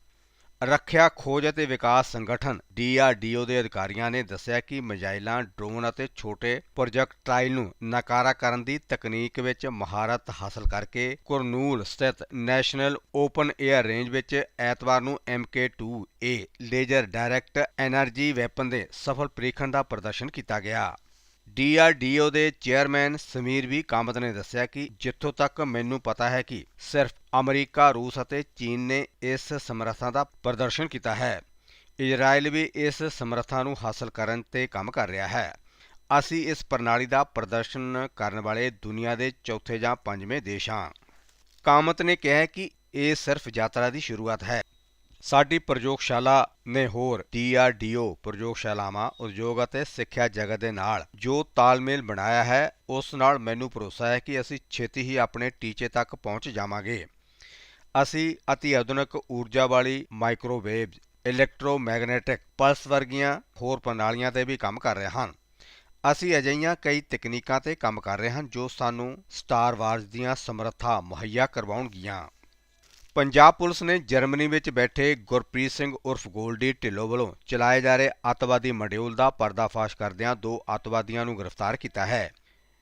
[SPEAKER 1] ਰੱਖਿਆ, ਖੋਜ ਅਤੇ ਵਿਕਾਸ ਸੰਗਠਨ DRDO ਦੇ ਅਧਿਕਾਰੀਆਂ ਨੇ ਦੱਸਿਆ ਕਿ ਮਜਾਇਲਾਂ ਡਰੋਨ ਅਤੇ ਛੋਟੇ ਪ੍ਰੋਜੈਕਟਾਈਲ ਨੂੰ ਨਕਾਰਾ ਕਰਨ ਦੀ ਤਕਨੀਕ ਵਿੱਚ ਮਹਾਰਤ ਹਾਸਲ ਕਰਕੇ ਕੁਰਨੂਲ ਸਥਿਤ ਨੈਸ਼ਨਲ ਓਪਨ 에ਅਰ ਰੇਂਜ ਵਿੱਚ ਐਤਵਾਰ ਨੂੰ MK2A laser direct energy weapon ਦੇ ਸਫਲ ਪ੍ਰੀਖਣ ਦਾ ਪ੍ਰਦਰਸ਼ਨ ਕੀਤਾ ਗਿਆ। DRDO ਦੇ ਚੇਅਰਮੈਨ ਸਮੀਰ ਵੀ ਕਾਮਤ ਨੇ ਦੱਸਿਆ ਕਿ ਜਿੱਥੋਂ ਤੱਕ ਮੈਨੂੰ ਪਤਾ ਹੈ ਕਿ ਸਿਰਫ ਅਮਰੀਕਾ, ਰੂਸ ਅਤੇ ਚੀਨ ਨੇ ਇਸ ਸਮਰੱਥਾ ਦਾ ਪ੍ਰਦਰਸ਼ਨ ਕੀਤਾ ਹੈ। ਇਜ਼ਰਾਈਲ ਵੀ ਇਸ ਸਮਰੱਥਾ ਨੂੰ ਹਾਸਲ ਕਰਨ ਤੇ ਕੰਮ ਕਰ ਰਿਹਾ ਹੈ। ਅਸੀਂ ਇਸ ਪ੍ਰਣਾਲੀ ਦਾ ਪ੍ਰਦਰਸ਼ਨ ਕਰਨ ਵਾਲੇ ਦੁਨੀਆ ਦੇ ਚੌਥੇ ਜਾਂ ਪੰਜਵੇਂ ਦੇਸ਼ ਹਾਂ। ਕਾਮਤ ਨੇ ਕਿਹਾ ਕਿ ਇਹ ਸਿਰਫ ਯਾਤਰਾ ਦੀ ਸ਼ੁਰੂਆਤ ਹੈ। ਸਾਡੀ ਪ੍ਰਯੋਗਸ਼ਾਲਾ ਨੇ ਹੋਰ DRDO ਪ੍ਰਯੋਗਸ਼ਾਲਾਵਾਂ, ਉਦਯੋਗ ਅਤੇ ਸਿੱਖਿਆ ਜਗਤ ਦੇ ਨਾਲ ਜੋ ਤਾਲਮੇਲ ਬਣਾਇਆ ਹੈ, ਉਸ ਨਾਲ ਮੈਨੂੰ ਭਰੋਸਾ ਹੈ ਕਿ ਅਸੀਂ ਛੇਤੀ ਹੀ ਆਪਣੇ ਟੀਚੇ ਤੱਕ ਪਹੁੰਚ ਜਾਵਾਂਗੇ। ਅਸੀਂ ਅਤੀ ਆਧੁਨਿਕ ਊਰਜਾ ਵਾਲੀ ਮਾਈਕ੍ਰੋਵੇਵ ਇਲੈਕਟ੍ਰੋਮੈਗਨੈਟਿਕ ਪਲਸ ਵਰਗੀਆਂ ਹੋਰ ਪ੍ਰਣਾਲੀਆਂ ਤੇ ਵੀ ਕੰਮ ਕਰ ਰਹੇ ਹਾਂ ਅਸੀਂ ਅਜਿਹੀਆਂ ਕਈ ਤਕਨੀਕਾਂ ਤੇ ਕੰਮ ਕਰ ਰਹੇ ਹਾਂ ਜੋ ਸਾਨੂੰ ਸਟਾਰ ਵਾਰਜ਼ ਦੀਆਂ ਸਮਰੱਥਾ ਮੁਹੱਈਆ ਕਰਵਾਉਣਗੀਆਂ। ਪੰਜਾਬ ਪੁਲਿਸ ਨੇ ਜਰਮਨੀ ਵਿੱਚ ਬੈਠੇ ਗੁਰਪ੍ਰੀਤ ਸਿੰਘ ਉਰਫ ਗੋਲਡੀ ਢਿੱਲੋਂ ਵੱਲੋਂ ਚਲਾਏ ਜਾ ਰਹੇ ਅੱਤਵਾਦੀ ਮੋਡਿਊਲ ਦਾ ਪਰਦਾਫਾਸ਼ ਕਰਦਿਆਂ ਦੋ ਅੱਤਵਾਦੀਆਂ ਨੂੰ ਗ੍ਰਿਫਤਾਰ ਕੀਤਾ ਹੈ।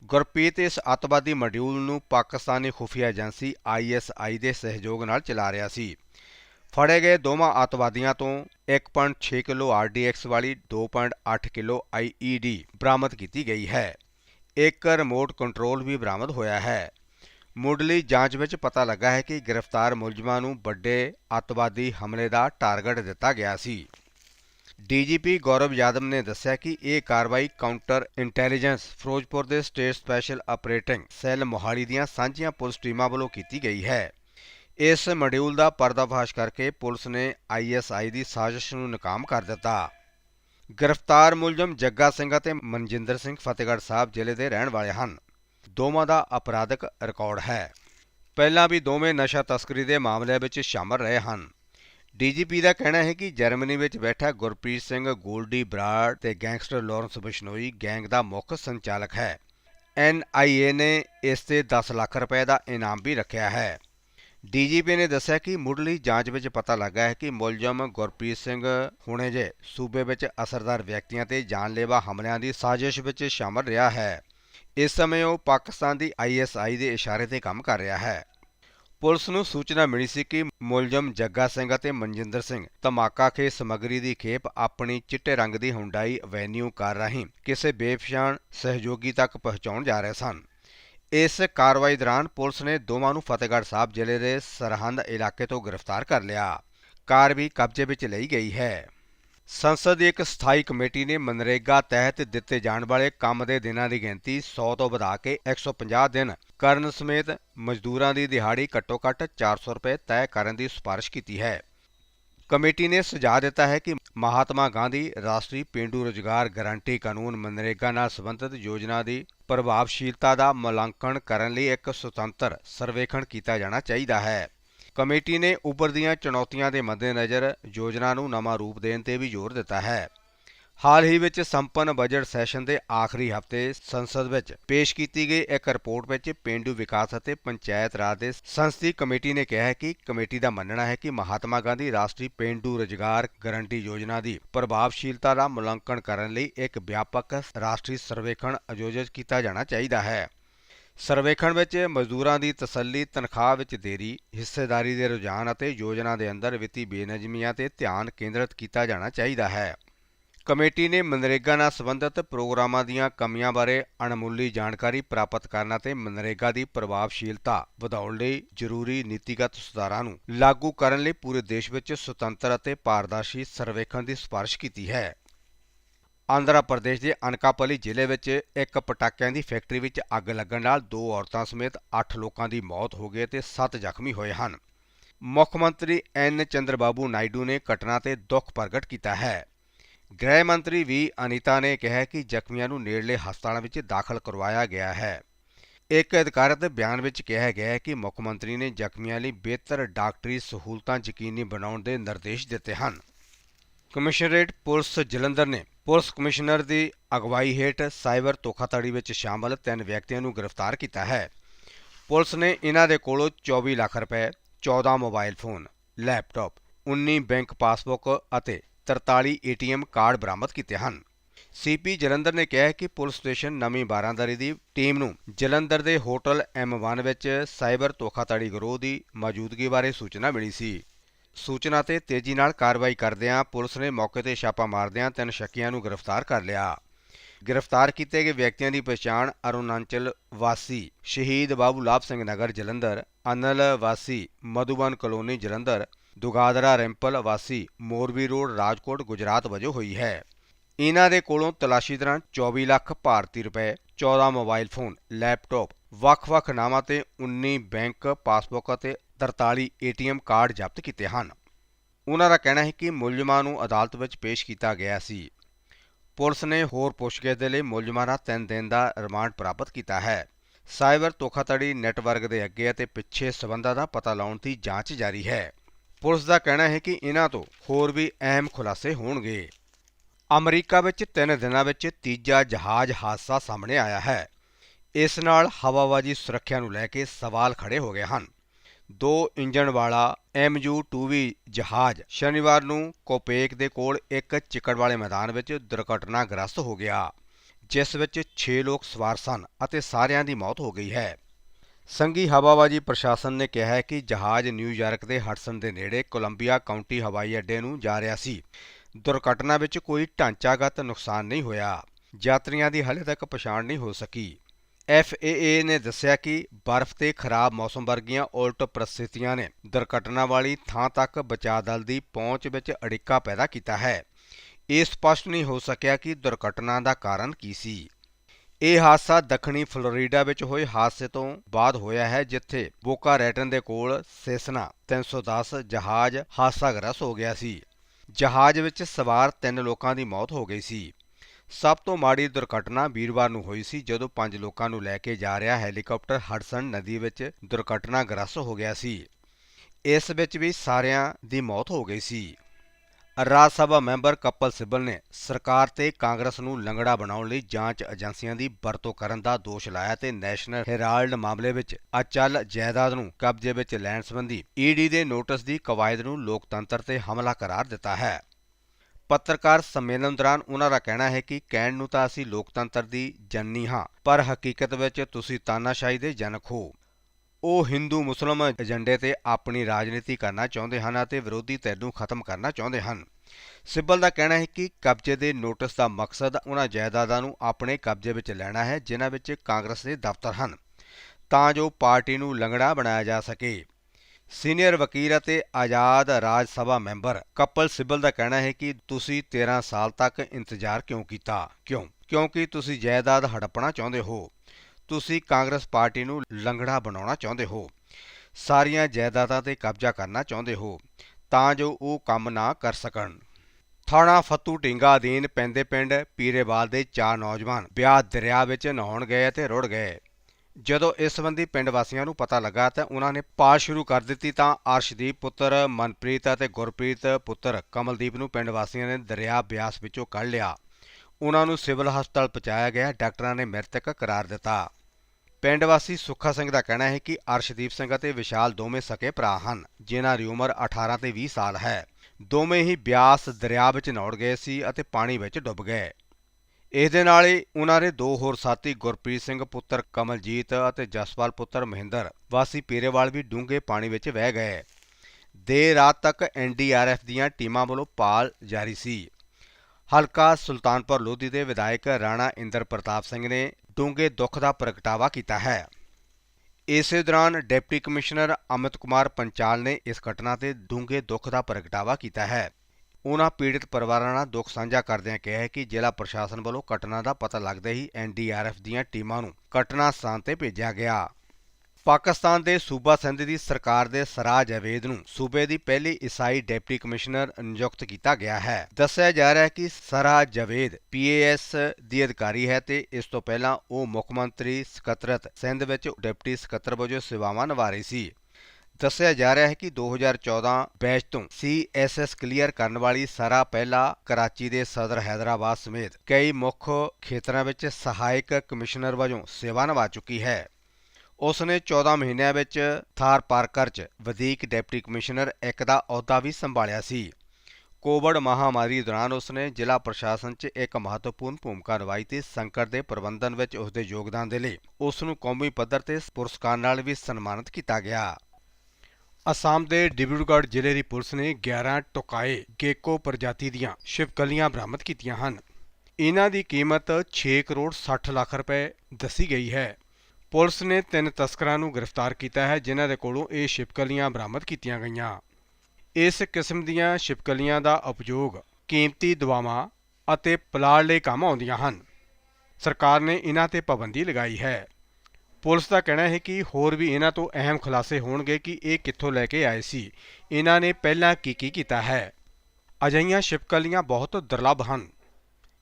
[SPEAKER 1] ਗੁਰਪ੍ਰੀਤ ਇਸ ਅੱਤਵਾਦੀ ਮੋਡਿਊਲ ਨੂੰ ਪਾਕਿਸਤਾਨੀ ਖੁਫੀਆ ਏਜੰਸੀ ISI ਦੇ ਸਹਿਯੋਗ ਨਾਲ ਚਲਾ ਰਿਹਾ ਸੀ। ਫੜੇ ਗਏ ਦੋਵਾਂ ਅੱਤਵਾਦੀਆਂ ਤੋਂ 1.6 ਕਿਲੋ RDX ਵਾਲੀ 2.8 ਕਿਲੋ IED ਬਰਾਮਦ ਕੀਤੀ ਗਈ ਹੈ। ਇੱਕ ਰਿਮੋਟ ਕੰਟਰੋਲ ਵੀ ਬਰਾਮਦ ਹੋਇਆ ਹੈ। ਮੁੱਢਲੀ ਜਾਂਚ ਵਿੱਚ ਪਤਾ ਲੱਗਾ ਹੈ ਕਿ ਗ੍ਰਿਫਤਾਰ ਮੁਲਜ਼ਮਾਂ ਨੂੰ ਵੱਡੇ ਅੱਤਵਾਦੀ ਹਮਲੇ ਦਾ ਟਾਰਗੇਟ ਦਿੱਤਾ ਗਿਆ ਸੀ। ਡੀਜੀਪੀ ਗੌਰਵ ਯਾਦਵ ਨੇ ਦੱਸਿਆ ਕਿ ਇਹ ਕਾਰਵਾਈ ਕਾਊਂਟਰ ਇੰਟੈਲੀਜੈਂਸ ਫਿਰੋਜ਼ਪੁਰ ਦੇ state special operating cell Mohali ਦੀਆਂ ਸਾਂਝੀਆਂ ਪੁਲਿਸ ਟੀਮਾਂ ਵੱਲੋਂ ਕੀਤੀ ਗਈ ਹੈ। ਇਸ ਮੋਡਿਊਲ ਦਾ ਪਰਦਾਫਾਸ਼ ਕਰਕੇ ਪੁਲਿਸ ਨੇ ਆਈਐਸਆਈ ਦੀ ਸਾਜ਼ਿਸ਼ ਨੂੰ ਨਾਕਾਮ ਕਰ ਦਿੱਤਾ। ਗ੍ਰਿਫਤਾਰ ਮੁਲਜ਼ਮ ਜੱਗਾ ਸਿੰਘ ਅਤੇ ਮਨਜਿੰਦਰ ਸਿੰਘ ਫਤਿਹਗੜ੍ਹ ਸਾਹਿਬ ਜ਼ਿਲ੍ਹੇ ਦੇ ਰਹਿਣ ਵਾਲੇ ਹਨ। ਦੋਵਾਂ ਦਾ ਅਪਰਾਧਿਕ ਰਿਕਾਰਡ ਹੈ। ਪਹਿਲਾਂ ਵੀ ਦੋਵੇਂ ਨਸ਼ਾ ਤਸਕਰੀ ਦੇ ਮਾਮਲਿਆਂ ਵਿੱਚ ਸ਼ਾਮਲ ਰਹੇ ਹਨ। ਡੀਜੀਪੀ ਦਾ ਕਹਿਣਾ ਹੈ ਕਿ ਜਰਮਨੀ ਵਿੱਚ ਬੈਠਾ ਗੁਰਪ੍ਰੀਤ ਸਿੰਘ ਗੋਲਡੀ ਬਰਾੜ ਤੇ ਗੈਂਗਸਟਰ ਲਾਰੈਂਸ ਬਿਸ਼ਨੋਈ ਗੈਂਗ ਦਾ ਮੁੱਖ ਸੰਚਾਲਕ ਹੈ। ਐਨਆਈਏ ਨੇ ਇਸ ਤੇ 10 ਲੱਖ ਰੁਪਏ ਦਾ ਇਨਾਮ ਵੀ ਰੱਖਿਆ ਹੈ। ਡੀਜੀਪੀ ਨੇ ਦੱਸਿਆ ਕਿ ਮੁੱਢਲੀ ਜਾਂਚ ਵਿੱਚ ਪਤਾ ਲੱਗਾ ਹੈ ਕਿ ਮੁਲਜ਼ਮ ਗੁਰਪ੍ਰੀਤ ਸਿੰਘ ਹੁਣੇ ਜੇ ਸੂਬੇ ਵਿੱਚ ਅਸਰਦਾਰ ਵਿਅਕਤੀਆਂ ਤੇ ਜਾਨਲੇਵਾ ਹਮਲਿਆਂ ਦੀ ਸਾਜ਼ਿਸ਼ ਵਿੱਚ ਸ਼ਾਮਲ ਰਿਹਾ ਹੈ। ਇਸ ਸਮੇਂ ਉਹ ਪਾਕਿਸਤਾਨ ਦੀ ਆਈਐਸਆਈ ਦੇ ਇਸ਼ਾਰੇ ਤੇ ਕੰਮ ਕਰ ਰਿਹਾ ਹੈ। ਪੁਲਿਸ ਨੂੰ ਸੂਚਨਾ ਮਿਲੀ ਸੀ ਕਿ ਮੁਲਜ਼ਮ ਜੱਗਾ ਸਿੰਘ ਅਤੇ ਮਨਜਿੰਦਰ ਸਿੰਘ ਧਮਾਕਾ ਖੇ ਸਮੱਗਰੀ ਦੀ ਖੇਪ ਆਪਣੀ ਚਿੱਟੇ ਰੰਗ ਦੀ ਹੁੰਡਾਈ ਵੈਨਿਊ ਕਾਰ ਰਾਹੀਂ ਕਿਸੇ ਬੇਪਛਾਣ ਸਹਿਯੋਗੀ ਤੱਕ ਪਹੁੰਚਾਉਣ ਜਾ ਰਹੇ ਸਨ। ਇਸ ਕਾਰਵਾਈ ਦੌਰਾਨ ਪੁਲਿਸ ਨੇ ਦੋਵਾਂ ਨੂੰ ਫਤਿਹਗੜ੍ਹ ਸਾਹਿਬ ਜ਼ਿਲ੍ਹੇ ਦੇ ਸਰਹੰਦ ਇਲਾਕੇ ਤੋਂ ਗ੍ਰਿਫਤਾਰ ਕਰ ਲਿਆ। ਕਾਰ ਵੀ ਕਬਜ਼ੇ ਵਿੱਚ ਲਈ ਗਈ ਹੈ। ਸੰਸਦ ਦੀ ਇੱਕ ਸਥਾਈ ਕਮੇਟੀ ਨੇ ਮਨਰੇਗਾ ਤਹਿਤ ਦਿੱਤੇ ਜਾਣ ਵਾਲੇ ਕੰਮ ਦੇ ਦਿਨਾਂ ਦੀ ਗਿਣਤੀ 100 ਤੋਂ ਵਧਾ ਕੇ 150 ਦਿਨ ਕਰਨ ਸਮੇਤ ਮਜ਼ਦੂਰਾਂ ਦੀ ਦਿਹਾੜੀ ਘੱਟੋ-ਘੱਟ 400 ਰੁਪਏ ਤੈਅ ਕਰਨ ਦੀ ਸਿਫਾਰਿਸ਼ ਕੀਤੀ ਹੈ। ਕਮੇਟੀ ਨੇ ਸੁਝਾਅ ਦਿੱਤਾ ਹੈ ਕਿ ਮਹਾਤਮਾ ਗਾਂਧੀ ਰਾਸ਼ਟਰੀ ਪੇਂਡੂ ਰੁਜ਼ਗਾਰ ਗਾਰੰਟੀ ਕਾਨੂੰਨ ਮਨਰੇਗਾ ਨਾਲ ਸੰਬੰਧਿਤ ਯੋਜਨਾ ਦੀ ਪ੍ਰਭਾਵਸ਼ੀਲਤਾ ਦਾ ਮੁਲਾਂਕਣ ਕਰਨ ਲਈ ਇੱਕ ਸੁਤੰਤਰ ਸਰਵੇਖਣ ਕੀਤਾ ਜਾਣਾ ਚਾਹੀਦਾ ਹੈ। ਕਮੇਟੀ ਨੇ ਉੱਭਰਦੀਆਂ ਚੁਣੌਤੀਆਂ ਦੇ ਮੱਦੇਨਜ਼ਰ ਯੋਜਨਾ ਨੂੰ ਨਵਾਂ ਰੂਪ ਦੇਣ ਤੇ ਵੀ ਜ਼ੋਰ ਦਿੱਤਾ ਹੈ। ਹਾਲ ਹੀ ਵਿੱਚ ਸੰਪੰਨ ਬਜਟ ਸੈਸ਼ਨ ਦੇ ਆਖਰੀ ਹਫ਼ਤੇ ਸੰਸਦ ਵਿੱਚ ਪੇਸ਼ ਕੀਤੀ ਗਈ ਇੱਕ ਰਿਪੋਰਟ ਵਿੱਚ ਪੇਂਡੂ ਵਿਕਾਸ ਅਤੇ ਪੰਚਾਇਤ ਰਾਜ ਦੇ ਸੰਸਦੀ ਕਮੇਟੀ ਨੇ ਕਿਹਾ ਹੈ ਕਿ ਕਮੇਟੀ ਦਾ ਮੰਨਣਾ ਹੈ ਕਿ ਮਹਾਤਮਾ ਗਾਂਧੀ ਰਾਸ਼ਟਰੀ ਪੇਂਡੂ ਰੁਜ਼ਗਾਰ ਗਾਰੰਟੀ ਯੋਜਨਾ ਦੀ ਪ੍ਰਭਾਵਸ਼ੀਲਤਾ ਦਾ ਮੁਲਾਂਕਣ ਕਰਨ ਲਈ ਇੱਕ ਵਿਆਪਕ ਰਾਸ਼ਟਰੀ ਸਰਵੇਖਣ ਆਯੋਜਿਤ ਕੀਤਾ ਜਾਣਾ ਚਾਹੀਦਾ ਹੈ। ਸਰਵੇਖਣ ਵਿੱਚ ਮਜ਼ਦੂਰਾਂ ਦੀ ਤਸੱਲੀ, ਤਨਖਾਹ ਵਿੱਚ ਦੇਰੀ, ਹਿੱਸੇਦਾਰੀ ਦੇ ਰੁਝਾਨ ਅਤੇ ਯੋਜਨਾ ਦੇ ਅੰਦਰ ਵਿੱਤੀ ਬੇਨਜ਼ਮੀਆਂ ਤੇ ਧਿਆਨ ਕੇਂਦਰਿਤ ਕੀਤਾ ਜਾਣਾ ਚਾਹੀਦਾ ਹੈ। ਕਮੇਟੀ ਨੇ ਮਨਰੇਗਾ ਨਾਲ ਸੰਬੰਧਿਤ ਪ੍ਰੋਗਰਾਮਾਂ ਦੀਆਂ ਕਮੀਆਂ ਬਾਰੇ ਅਣਮੁੱਲੀ ਜਾਣਕਾਰੀ ਪ੍ਰਾਪਤ ਕਰਨ ਅਤੇ ਮਨਰੇਗਾ ਦੀ ਪ੍ਰਭਾਵਸ਼ੀਲਤਾ ਵਧਾਉਣ ਲਈ ਜ਼ਰੂਰੀ ਨੀਤੀਗਤ ਸੁਧਾਰਾਂ ਨੂੰ ਲਾਗੂ ਕਰਨ ਲਈ ਪੂਰੇ ਦੇਸ਼ ਵਿੱਚ ਸੁਤੰਤਰ ਅਤੇ ਪਾਰਦਰਸ਼ੀ ਸਰਵੇਖਣ ਦੀ ਸਿਫਾਰਿਸ਼ ਕੀਤੀ ਹੈ। ਆਂਧਰਾ ਪ੍ਰਦੇਸ਼ ਦੇ ਅਨਕਾਪਲੀ ਜ਼ਿਲ੍ਹੇ ਵਿੱਚ ਇੱਕ ਪਟਾਕਿਆਂ ਦੀ ਫੈਕਟਰੀ ਵਿੱਚ ਅੱਗ ਲੱਗਣ ਨਾਲ ਦੋ ਔਰਤਾਂ ਸਮੇਤ 8 ਲੋਕਾਂ ਦੀ ਮੌਤ ਹੋ ਗਈ ਤੇ 7 ਜ਼ਖਮੀ ਹੋਏ ਹਨ। ਮੁੱਖ ਮੰਤਰੀ ਐਨ ਚੰਦਰਬਾਬੂ ਨਾਇਡੂ ਨੇ ਘਟਨਾ ਤੇ ਦੁੱਖ ਪ੍ਰਗਟ ਕੀਤਾ ਹੈ। ਗ੍ਰਹਿ ਮੰਤਰੀ ਵੀ ਅਨੀਤਾ ਨੇ ਕਿਹਾ ਕਿ ਜ਼ਖਮੀਆਂ ਨੂੰ ਨੇੜਲੇ ਹਸਪਤਾਲਾਂ ਵਿੱਚ ਦਾਖਲ ਕਰਵਾਇਆ ਗਿਆ ਹੈ। ਇੱਕ ਅਧਿਕਾਰਤ ਬਿਆਨ ਵਿੱਚ ਕਿਹਾ ਗਿਆ ਹੈ ਕਿ ਮੁੱਖ ਮੰਤਰੀ ਨੇ ਜ਼ਖਮੀਆਂ ਲਈ ਬਿਹਤਰ ਡਾਕਟਰੀ ਸਹੂਲਤਾਂ ਯਕੀਨੀ ਬਣਾਉਣ ਦੇ ਨਿਰਦੇਸ਼ ਦਿੱਤੇ ਹਨ। ਕਮਿਸ਼ਨਰੇਟ ਪੁਲਿਸ ਜਲੰਧਰ ਨੇ ਪੁਲਿਸ ਕਮਿਸ਼ਨਰ ਦੀ ਅਗਵਾਈ ਹੇਠ ਸਾਈਬਰ ਧੋਖਾਧੜੀ ਵਿੱਚ ਸ਼ਾਮਲ ਤਿੰਨ ਵਿਅਕਤੀਆਂ ਨੂੰ ਗ੍ਰਿਫਤਾਰ ਕੀਤਾ ਹੈ। ਪੁਲਿਸ ਨੇ ਇਹਨਾਂ ਦੇ ਕੋਲੋਂ 24 ਲੱਖ ਰੁਪਏ 14 mobile phone, laptop 19 bank passbook ਅਤੇ 43 ਏਟੀਐਮ ਕਾਰਡ ਬਰਾਮਦ ਕੀਤੇ ਹਨ। ਸੀਪੀ ਜਲੰਧਰ ਨੇ ਕਿਹਾ ਕਿ ਪੁਲਿਸ ਸਟੇਸ਼ਨ ਨਵੀਂ ਬਾਰਾਂਦਰੀ ਦੀ ਟੀਮ ਨੂੰ ਜਲੰਧਰ ਦੇ ਹੋਟਲ M1 ਵਿੱਚ ਸਾਈਬਰ ਧੋਖਾਧੜੀ ਗਰੋਹ ਦੀ ਮੌਜੂਦਗੀ ਬਾਰੇ ਸੂਚਨਾ ਮਿਲੀ ਸੀ। ਸੂਚਨਾ ਤੇ ਤੇਜ਼ੀ ਨਾਲ ਕਾਰਵਾਈ ਕਰਦਿਆਂ ਪੁਲਿਸ ਨੇ ਮੌਕੇ ਤੇ ਛਾਪਾ ਮਾਰਦਿਆਂ ਤਿੰਨ ਸ਼ੱਕੀਆਂ ਨੂੰ ਗ੍ਰਿਫਤਾਰ ਕਰ ਲਿਆ। ਗ੍ਰਿਫਤਾਰ ਕੀਤੇ ਗਏ ਵਿਅਕਤੀਆਂ ਦੀ ਪਛਾਣ ਅਰੁਣਾਚਲ ਵਾਸੀ ਸ਼ਹੀਦ ਬਾਬੂ ਲਾਭ ਸਿੰਘ ਨਗਰ ਜਲੰਧਰ, ਅਨਲ ਵਾਸੀ ਮਧੂਬਨ ਕਲੋਨੀ ਜਲੰਧਰ, ਦੁਗਾਦਰਾ ਰੈਂਪਲ ਵਾਸੀ ਮੋਰਬੀ ਰੋਡ, ਰਾਜਕੋਟ, ਗੁਜਰਾਤ ਵਜੋਂ ਹੋਈ ਹੈ। ਇਹਨਾਂ ਦੇ ਕੋਲੋਂ ਤਲਾਸ਼ੀ ਦੌਰਾਨ 24 ਲੱਖ ਭਾਰਤੀ ਰੁਪਏ 14 ਮੋਬਾਈਲ ਫੋਨ, ਲੈਪਟਾਪ, ਵੱਖ-ਵੱਖ ਨਾਵਾਂ ਤੇ 19 ਬੈਂਕ, ਪਾਸਬੁੱਕ ਅਤੇ 43 ਏਟੀਐਮ ਕਾਰਡ ਜ਼ਬਤ ਕੀਤੇ ਹਨ। ਉਹਨਾਂ ਦਾ ਕਹਿਣਾ ਹੈ ਕਿ ਮੁਲਜ਼ਮਾਂ ਨੂੰ ਅਦਾਲਤ ਵਿੱਚ ਪੇਸ਼ ਕੀਤਾ ਗਿਆ ਸੀ। ਪੁਲਿਸ ਨੇ ਹੋਰ ਪੁੱਛਗਿੱਛ ਦੇ ਲਈ ਮੁਲਜ਼ਮਾਂ ਦਾ 3 ਦਿਨ ਦਾ ਰਿਮਾਂਡ ਪ੍ਰਾਪਤ ਕੀਤਾ ਹੈ। ਸਾਈਬਰ ਧੋਖਾਧੜੀ ਨੈਟਵਰਕ ਦੇ ਅੱਗੇ ਅਤੇ ਪਿੱਛੇ ਸਬੰਧਾਂ ਦਾ ਪਤਾ ਲਾਉਣ ਦੀ ਜਾਂਚ ਜਾਰੀ ਹੈ। ਪੁਲਿਸ ਦਾ ਕਹਿਣਾ ਹੈ ਕਿ ਇਹਨਾਂ ਤੋਂ ਹੋਰ ਵੀ ਅਹਿਮ ਖੁਲਾਸੇ ਹੋਣਗੇ। ਅਮਰੀਕਾ ਵਿੱਚ 3 ਦਿਨਾਂ ਵਿੱਚ ਤੀਜਾ ਜਹਾਜ਼ ਹਾਦਸਾ ਸਾਹਮਣੇ ਆਇਆ ਹੈ। ਇਸ ਨਾਲ ਹਵਾਬਾਜ਼ੀ ਸੁਰੱਖਿਆ ਨੂੰ ਲੈ ਕੇ ਸਵਾਲ ਖੜੇ ਹੋ ਗਏ ਹਨ। ਦੋ ਇੰਜਣ ਵਾਲਾ MU-2V ਜਹਾਜ਼ ਸ਼ਨੀਵਾਰ ਨੂੰ ਕੋਪੇਕ ਦੇ ਕੋਲ ਇੱਕ ਚਿੱਕੜ ਵਾਲੇ ਮੈਦਾਨ ਵਿੱਚ ਦੁਰਘਟਨਾਗ੍ਰਸਤ ਹੋ ਗਿਆ, ਜਿਸ ਵਿੱਚ 6 ਲੋਕ ਸਵਾਰ ਸਨ ਅਤੇ ਸਾਰਿਆਂ ਦੀ ਮੌਤ ਹੋ ਗਈ ਹੈ। ਸੰਘੀ ਹਵਾਬਾਜ਼ੀ ਪ੍ਰਸ਼ਾਸਨ ਨੇ ਕਿਹਾ ਹੈ ਕਿ ਜਹਾਜ਼ ਨਿਊਯਾਰਕ ਦੇ ਹਡਸਨ ਦੇ ਨੇੜੇ ਕੋਲੰਬੀਆ ਕਾਉਂਟੀ ਹਵਾਈ ਅੱਡੇ ਨੂੰ ਜਾ ਰਿਹਾ ਸੀ। ਦੁਰਘਟਨਾ ਵਿੱਚ ਕੋਈ ਢਾਂਚਾਗਤ ਨੁਕਸਾਨ ਨਹੀਂ ਹੋਇਆ, ਯਾਤਰੀਆਂ ਦੀ ਹਾਲੇ ਤੱਕ ਪਛਾਣ ਨਹੀਂ ਹੋ ਸਕੀ। FAA ਨੇ ਦੱਸਿਆ ਕਿ ਬਰਫ਼ ਤੇ ਖਰਾਬ ਮੌਸਮ ਵਰਗੀਆਂ ਉਲਟ ਪ੍ਰਸਥਿਤੀਆਂ ਨੇ ਦੁਰਘਟਨਾ ਵਾਲੀ ਥਾਂ ਤੱਕ ਬਚਾਅ ਦਲ ਦੀ ਪਹੁੰਚ ਵਿੱਚ ਅੜਿੱਕਾ ਪੈਦਾ ਕੀਤਾ ਹੈ। ਇਹ ਸਪਸ਼ਟ ਨਹੀਂ ਹੋ ਸਕਿਆ ਕਿ ਦੁਰਘਟਨਾ ਦਾ ਕਾਰਨ ਕੀ ਸੀ। ਇਹ ਹਾਦਸਾ ਦੱਖਣੀ ਫਲੋਰੀਡਾ ਵਿੱਚ ਹੋਏ ਹਾਦਸੇ ਤੋਂ ਬਾਅਦ ਹੋਇਆ ਹੈ, ਜਿੱਥੇ ਬੋਕਾ ਰੈਟਨ ਦੇ ਕੋਲ ਸੈਸਨਾ 310 ਜਹਾਜ਼ ਹਾਦਸਾਗ੍ਰਸਤ ਹੋ ਗਿਆ ਸੀ। ਜਹਾਜ਼ ਵਿੱਚ ਸਵਾਰ ਤਿੰਨ ਲੋਕਾਂ ਦੀ ਮੌਤ ਹੋ ਗਈ ਸੀ। ਸਭ ਤੋਂ ਮਾੜੀ ਦੁਰਘਟਨਾ ਵੀਰਵਾਰ ਨੂੰ ਹੋਈ ਸੀ ਜਦੋਂ ਪੰਜ ਲੋਕਾਂ ਨੂੰ ਲੈ ਕੇ ਜਾ ਰਿਹਾ ਹੈਲੀਕਾਪਟਰ ਹਡਸਨ ਨਦੀ ਵਿੱਚ ਦੁਰਘਟਨਾਗ੍ਰਸਤ ਹੋ ਗਿਆ ਸੀ। ਇਸ ਵਿੱਚ ਵੀ ਸਾਰਿਆਂ ਦੀ ਮੌਤ ਹੋ ਗਈ ਸੀ। ਰਾਜ ਸਭਾ ਮੈਂਬਰ ਕਪਲ ਸਿੱਬਲ ਨੇ ਸਰਕਾਰ ਤੇ ਕਾਂਗਰਸ ਨੂੰ ਲੰਗੜਾ ਬਣਾਉਣ ਲਈ ਜਾਂਚ ਏਜੰਸੀਆਂ ਦੀ ਵਰਤੋਂ ਕਰਨ ਦਾ ਦੋਸ਼ ਲਾਇਆ ਤੇ ਨੈਸ਼ਨਲ ਹੈਰਾਲਡ ਮਾਮਲੇ ਵਿੱਚ ਅਚਲ ਜਾਇਦਾਦ ਨੂੰ ਕਬਜ਼ੇ ਵਿੱਚ ਲੈਣ ਸੰਬੰਧੀ ਈਡੀ ਦੇ ਨੋਟਿਸ ਦੀ ਕਵਾਇਦ ਨੂੰ ਲੋਕਤੰਤਰ ਤੇ ਹਮਲਾ ਕਰਾਰ ਦਿੱਤਾ ਹੈ। ਪੱਤਰਕਾਰ ਸੰਮੇਲਨ ਦੌਰਾਨ ਉਹਨਾਂ ਦਾ ਕਹਿਣਾ ਹੈ ਕਿ ਕਹਿਣ ਨੂੰ ਤਾਂ ਅਸੀਂ ਲੋਕਤੰਤਰ ਦੀ ਜਨਨੀ ਹਾਂ, ਪਰ ਹਕੀਕਤ ਵਿੱਚ ਤੁਸੀਂ ਤਾਨਾਸ਼ਾਹੀ ਦੇ ਜਨਕ ਹੋ। ਉਹ ਹਿੰਦੂ ਮੁਸਲਮ ਏਜੰਡੇ ਤੇ ਆਪਣੀ ਰਾਜਨੀਤੀ ਕਰਨਾ ਚਾਹੁੰਦੇ ਹਨ ਅਤੇ ਵਿਰੋਧੀ ਧਿਰ ਨੂੰ ਖਤਮ ਕਰਨਾ ਚਾਹੁੰਦੇ ਹਨ। ਸਿੱਬਲ ਦਾ ਕਹਿਣਾ ਹੈ ਕਿ ਕਬਜ਼ੇ ਦੇ ਨੋਟਿਸ ਦਾ ਮਕਸਦ ਉਹਨਾਂ ਜਾਇਦਾਦਾਂ ਨੂੰ ਆਪਣੇ ਕਬਜ਼ੇ ਵਿੱਚ ਲੈਣਾ ਹੈ, ਜਿਨ੍ਹਾਂ ਵਿੱਚ ਕਾਂਗਰਸ ਦੇ ਦਫ਼ਤਰ ਹਨ, ਤਾਂ ਜੋ ਪਾਰਟੀ ਨੂੰ ਲੰਗੜਾ ਬਣਾਇਆ ਜਾ ਸਕੇ। ਸੀਨੀਅਰ ਵਕੀਲ ਅਤੇ ਆਜ਼ਾਦ ਰਾਜ ਸਭਾ ਮੈਂਬਰ ਕਪਲ ਸਿੱਬਲ ਦਾ ਕਹਿਣਾ ਹੈ ਕਿ ਤੁਸੀਂ 13 ਸਾਲ ਤੱਕ ਇੰਤਜ਼ਾਰ ਕਿਉਂ ਕੀਤਾ? ਕਿਉਂ? ਕਿਉਂਕਿ ਤੁਸੀਂ ਜਾਇਦਾਦ ਹੜੱਪਣਾ ਚਾਹੁੰਦੇ ਹੋ। ਤੁਸੀਂ ਕਾਂਗਰਸ ਪਾਰਟੀ ਨੂੰ ਲੰਗੜਾ ਬਣਾਉਣਾ ਚਾਹੁੰਦੇ ਹੋ। ਸਾਰੀਆਂ ਜਾਇਦਾਦਾਂ ਤੇ ਕਬਜ਼ਾ ਕਰਨਾ ਚਾਹੁੰਦੇ ਹੋ। ਤਾਂ ਜੋ ਉਹ ਕੰਮ ਨਾ ਕਰ ਸਕਣ। ਥਾਣਾ ਫੱਤੂ ਢੀਂਗਾ ਅਧੀਨ ਪੈਂਦੇ ਪਿੰਡ ਪੀਰੇਵਾਲ ਦੇ ਚਾਰ ਨੌਜਵਾਨ ਵਿਆਹ ਦਰਿਆ ਵਿੱਚ ਨਹਾਉਣ ਗਏ ਅਤੇ ਰੁੜ ਗਏ। ਜਦੋਂ ਇਸ ਸੰਬੰਧੀ ਪਿੰਡ ਵਾਸੀਆਂ ਨੂੰ ਪਤਾ ਲੱਗਾ ਤਾਂ ਉਹਨਾਂ ਨੇ ਪਾਲ ਸ਼ੁਰੂ ਕਰ ਦਿੱਤੀ ਤਾਂ ਅਰਸ਼ਦੀਪ ਪੁੱਤਰ, ਮਨਪ੍ਰੀਤ ਅਤੇ ਗੁਰਪ੍ਰੀਤ ਪੁੱਤਰ ਕਮਲਦੀਪ ਨੂੰ ਪਿੰਡ ਵਾਸੀਆਂ ਨੇ ਦਰਿਆ ਬਿਆਸ ਵਿੱਚੋਂ ਕੱਢ ਲਿਆ। ਉਹਨਾਂ ਨੂੰ ਸਿਵਲ ਹਸਪਤਾਲ ਪਹੁੰਚਾਇਆ ਗਿਆ। ਡਾਕਟਰਾਂ ਨੇ ਮ੍ਰਿਤਕ ਕਰਾਰ ਦਿੱਤਾ। ਪਿੰਡ ਵਾਸੀ ਸੁੱਖਾ ਸਿੰਘ ਦਾ ਕਹਿਣਾ ਹੈ ਕਿ ਅਰਸ਼ਦੀਪ ਸਿੰਘ ਅਤੇ ਵਿਸ਼ਾਲ ਦੋਵੇਂ ਸਕੇ ਭਰਾ ਹਨ, ਜਿਨ੍ਹਾਂ ਦੀ ਉਮਰ 18 ਤੇ 20 ਸਾਲ ਹੈ। ਦੋਵੇਂ ਹੀ ਬਿਆਸ ਦਰਿਆ ਵਿੱਚ ਨੌੜ ਗਏ ਸੀ ਅਤੇ ਪਾਣੀ ਵਿੱਚ ਡੁੱਬ ਗਏ। ਇਸ ਦੇ ਨਾਲ ਹੀ ਉਹਨਾਂ ਦੇ ਦੋ ਹੋਰ ਸਾਥੀ ਗੁਰਪ੍ਰੀਤ ਸਿੰਘ ਪੁੱਤਰ ਕਮਲਜੀਤ ਅਤੇ ਜਸਪਾਲ ਪੁੱਤਰ ਮਹਿੰਦਰ ਵਾਸੀ ਪੀਰੇਵਾਲ ਵੀ ਡੂੰਘੇ ਪਾਣੀ ਵਿੱਚ ਵਹਿ ਗਏ। ਦੇਰ ਰਾਤ ਤੱਕ ਐਨਡੀਆਰਐਫ ਦੀਆਂ ਟੀਮਾਂ ਵੱਲੋਂ ਪਾਲ ਜਾਰੀ ਸੀ। ਹਲਕਾ ਸੁਲਤਾਨਪੁਰ ਲੋਧੀ ਦੇ ਵਿਧਾਇਕ ਰਾਣਾ ਇੰਦਰ ਪ੍ਰਤਾਪ ਸਿੰਘ ਨੇ ਡੂੰਘੇ ਦੁੱਖ ਦਾ ਪ੍ਰਗਟਾਵਾ ਕੀਤਾ ਹੈ। ਇਸੇ ਦੌਰਾਨ ਡਿਪਟੀ ਕਮਿਸ਼ਨਰ ਅਮਿਤ ਕੁਮਾਰ ਪੰਚਾਲ ਨੇ ਇਸ ਘਟਨਾ ਤੇ ਡੂੰਘੇ ਦੁੱਖ ਦਾ ਪ੍ਰਗਟਾਵਾ ਕੀਤਾ ਹੈ। ਉਹਨਾਂ ਪੀੜਤ ਪਰਿਵਾਰਾਂ ਨਾਲ ਦੁੱਖ ਸਾਂਝਾ ਕਰਦਿਆਂ ਕਿਹਾ ਹੈ ਕਿ ਜ਼ਿਲ੍ਹਾ ਪ੍ਰਸ਼ਾਸਨ ਵੱਲੋਂ ਘਟਨਾ ਦਾ ਪਤਾ ਲੱਗਦੇ ਹੀ ਐਨਡੀਆਰਐਫ ਦੀਆਂ ਟੀਮਾਂ ਨੂੰ ਘਟਨਾ ਸਥਾਨ ਤੇ ਭੇਜਿਆ ਗਿਆ। ਪਾਕਿਸਤਾਨ ਦੇ ਸੂਬਾ ਸਿੰਧ ਦੀ ਸਰਕਾਰ ਦੇ ਸਰਾਜ ਜਵੇਦ ਨੂੰ ਸੂਬੇ ਦੀ ਪਹਿਲੀ ਈਸਾਈ ਡਿਪਟੀ ਕਮਿਸ਼ਨਰ ਨਿਯੁਕਤ ਕੀਤਾ ਗਿਆ ਹੈ। ਦੱਸਿਆ ਜਾ ਰਿਹਾ ਹੈ ਕਿ ਸਰਾਜ ਜਵੇਦ ਪੀਏਐਸ ਦੀ ਅਧਿਕਾਰੀ ਹੈ ਤੇ ਇਸ ਤੋਂ ਪਹਿਲਾਂ ਉਹ ਮੁੱਖ ਮੰਤਰੀ ਸਕੱਤਰਤ ਸਿੰਧ ਵਿੱਚ ਡਿਪਟੀ ਸਕੱਤਰ ਵਜੋਂ ਸੇਵਾਵਾਂ ਨਿਭਾ ਰਹੀ ਸੀ। ਦੱਸਿਆ ਜਾ ਰਿਹਾ ਹੈ ਕਿ 2014 ਬੈਚ ਤੋਂ ਸੀਐਸਐਸ ਕਲੀਅਰ ਕਰਨ ਵਾਲੀ ਸਾਰਾ ਪਹਿਲਾ ਕਰਾਚੀ ਦੇ ਸਦਰ ਹੈਦਰਾਬਾਦ ਸਮੇਤ ਕਈ ਮੁੱਖ ਖੇਤਰਾਂ ਵਿੱਚ ਸਹਾਇਕ ਕਮਿਸ਼ਨਰ ਵਜੋਂ ਸੇਵਾ ਨਿਭਾ ਚੁੱਕੀ ਹੈ। ਉਸ ਨੇ 14 ਮਹੀਨਿਆਂ ਵਿੱਚ ਥਾਰ ਪਾਰਕਰ 'ਚ ਵਧੀਕ ਡਿਪਟੀ ਕਮਿਸ਼ਨਰ ਇੱਕ ਦਾ ਅਹੁਦਾ ਵੀ ਸੰਭਾਲਿਆ ਸੀ। ਕੋਵਿਡ ਮਹਾਮਾਰੀ ਦੌਰਾਨ ਉਸ ਨੇ ਜ਼ਿਲ੍ਹਾ ਪ੍ਰਸ਼ਾਸਨ 'ਚ ਇੱਕ ਮਹੱਤਵਪੂਰਨ ਭੂਮਿਕਾ ਨਿਭਾਈ ਤੇ ਸੰਕਟ ਦੇ ਪ੍ਰਬੰਧਨ ਵਿੱਚ ਉਸ ਦੇ ਯੋਗਦਾਨ ਦੇ ਲਈ ਉਸ ਨੂੰ ਕੌਮੀ ਪੱਧਰ ਤੇ ਪੁਰਸਕਾਰ ਨਾਲ ਵੀ ਸਨਮਾਨਿਤ ਕੀਤਾ ਗਿਆ। ਅਸਾਮ ਦੇ ਡਿਬਰੂਗੜ੍ਹ ਜ਼ਿਲ੍ਹੇ ਦੀ ਪੁਲਿਸ ਨੇ 11 ਟੋਕਾਏ ਗੇਕੋ ਪ੍ਰਜਾਤੀ ਦੀਆਂ ਛਿਪਕਲੀਆਂ ਬਰਾਮਦ ਕੀਤੀਆਂ ਹਨ। ਇਹਨਾਂ ਦੀ ਕੀਮਤ 6 ਕਰੋੜ 60 ਲੱਖ ਰੁਪਏ ਦੱਸੀ ਗਈ ਹੈ। ਪੁਲਿਸ ਨੇ ਤਿੰਨ ਤਸਕਰਾਂ ਨੂੰ ਗ੍ਰਿਫਤਾਰ ਕੀਤਾ ਹੈ, ਜਿਨ੍ਹਾਂ ਦੇ ਕੋਲੋਂ ਇਹ ਛਿਪਕਲੀਆਂ ਬਰਾਮਦ ਕੀਤੀਆਂ ਗਈਆਂ। ਇਸ ਕਿਸਮ ਦੀਆਂ ਛਿਪਕਲੀਆਂ ਦਾ ਉਪਯੋਗ ਕੀਮਤੀ ਦਵਾਵਾਂ ਅਤੇ ਪਲਾੜ ਲਈ ਕੰਮ ਆਉਂਦੀਆਂ ਹਨ। ਸਰਕਾਰ ਨੇ ਇਹਨਾਂ ਤੇ ਪਾਬੰਦੀ ਲਗਾਈ ਹੈ। ਪੁਲਿਸ ਦਾ ਕਹਿਣਾ ਹੈ ਕਿ ਹੋਰ ਵੀ ਇਹਨਾਂ ਤੋਂ ਅਹਿਮ ਖੁਲਾਸੇ ਹੋਣਗੇ ਕਿ ਇਹ ਕਿੱਥੋਂ ਲੈ ਕੇ ਆਏ ਸੀ। ਇਹਨਾਂ ਨੇ ਪਹਿਲਾਂ ਕੀ ਕੀ ਕੀਤਾ ਹੈ? ਅਜਿਹੀਆਂ ਛਿਪਕਲੀਆਂ ਬਹੁਤ ਦੁਰਲੱਭ ਹਨ।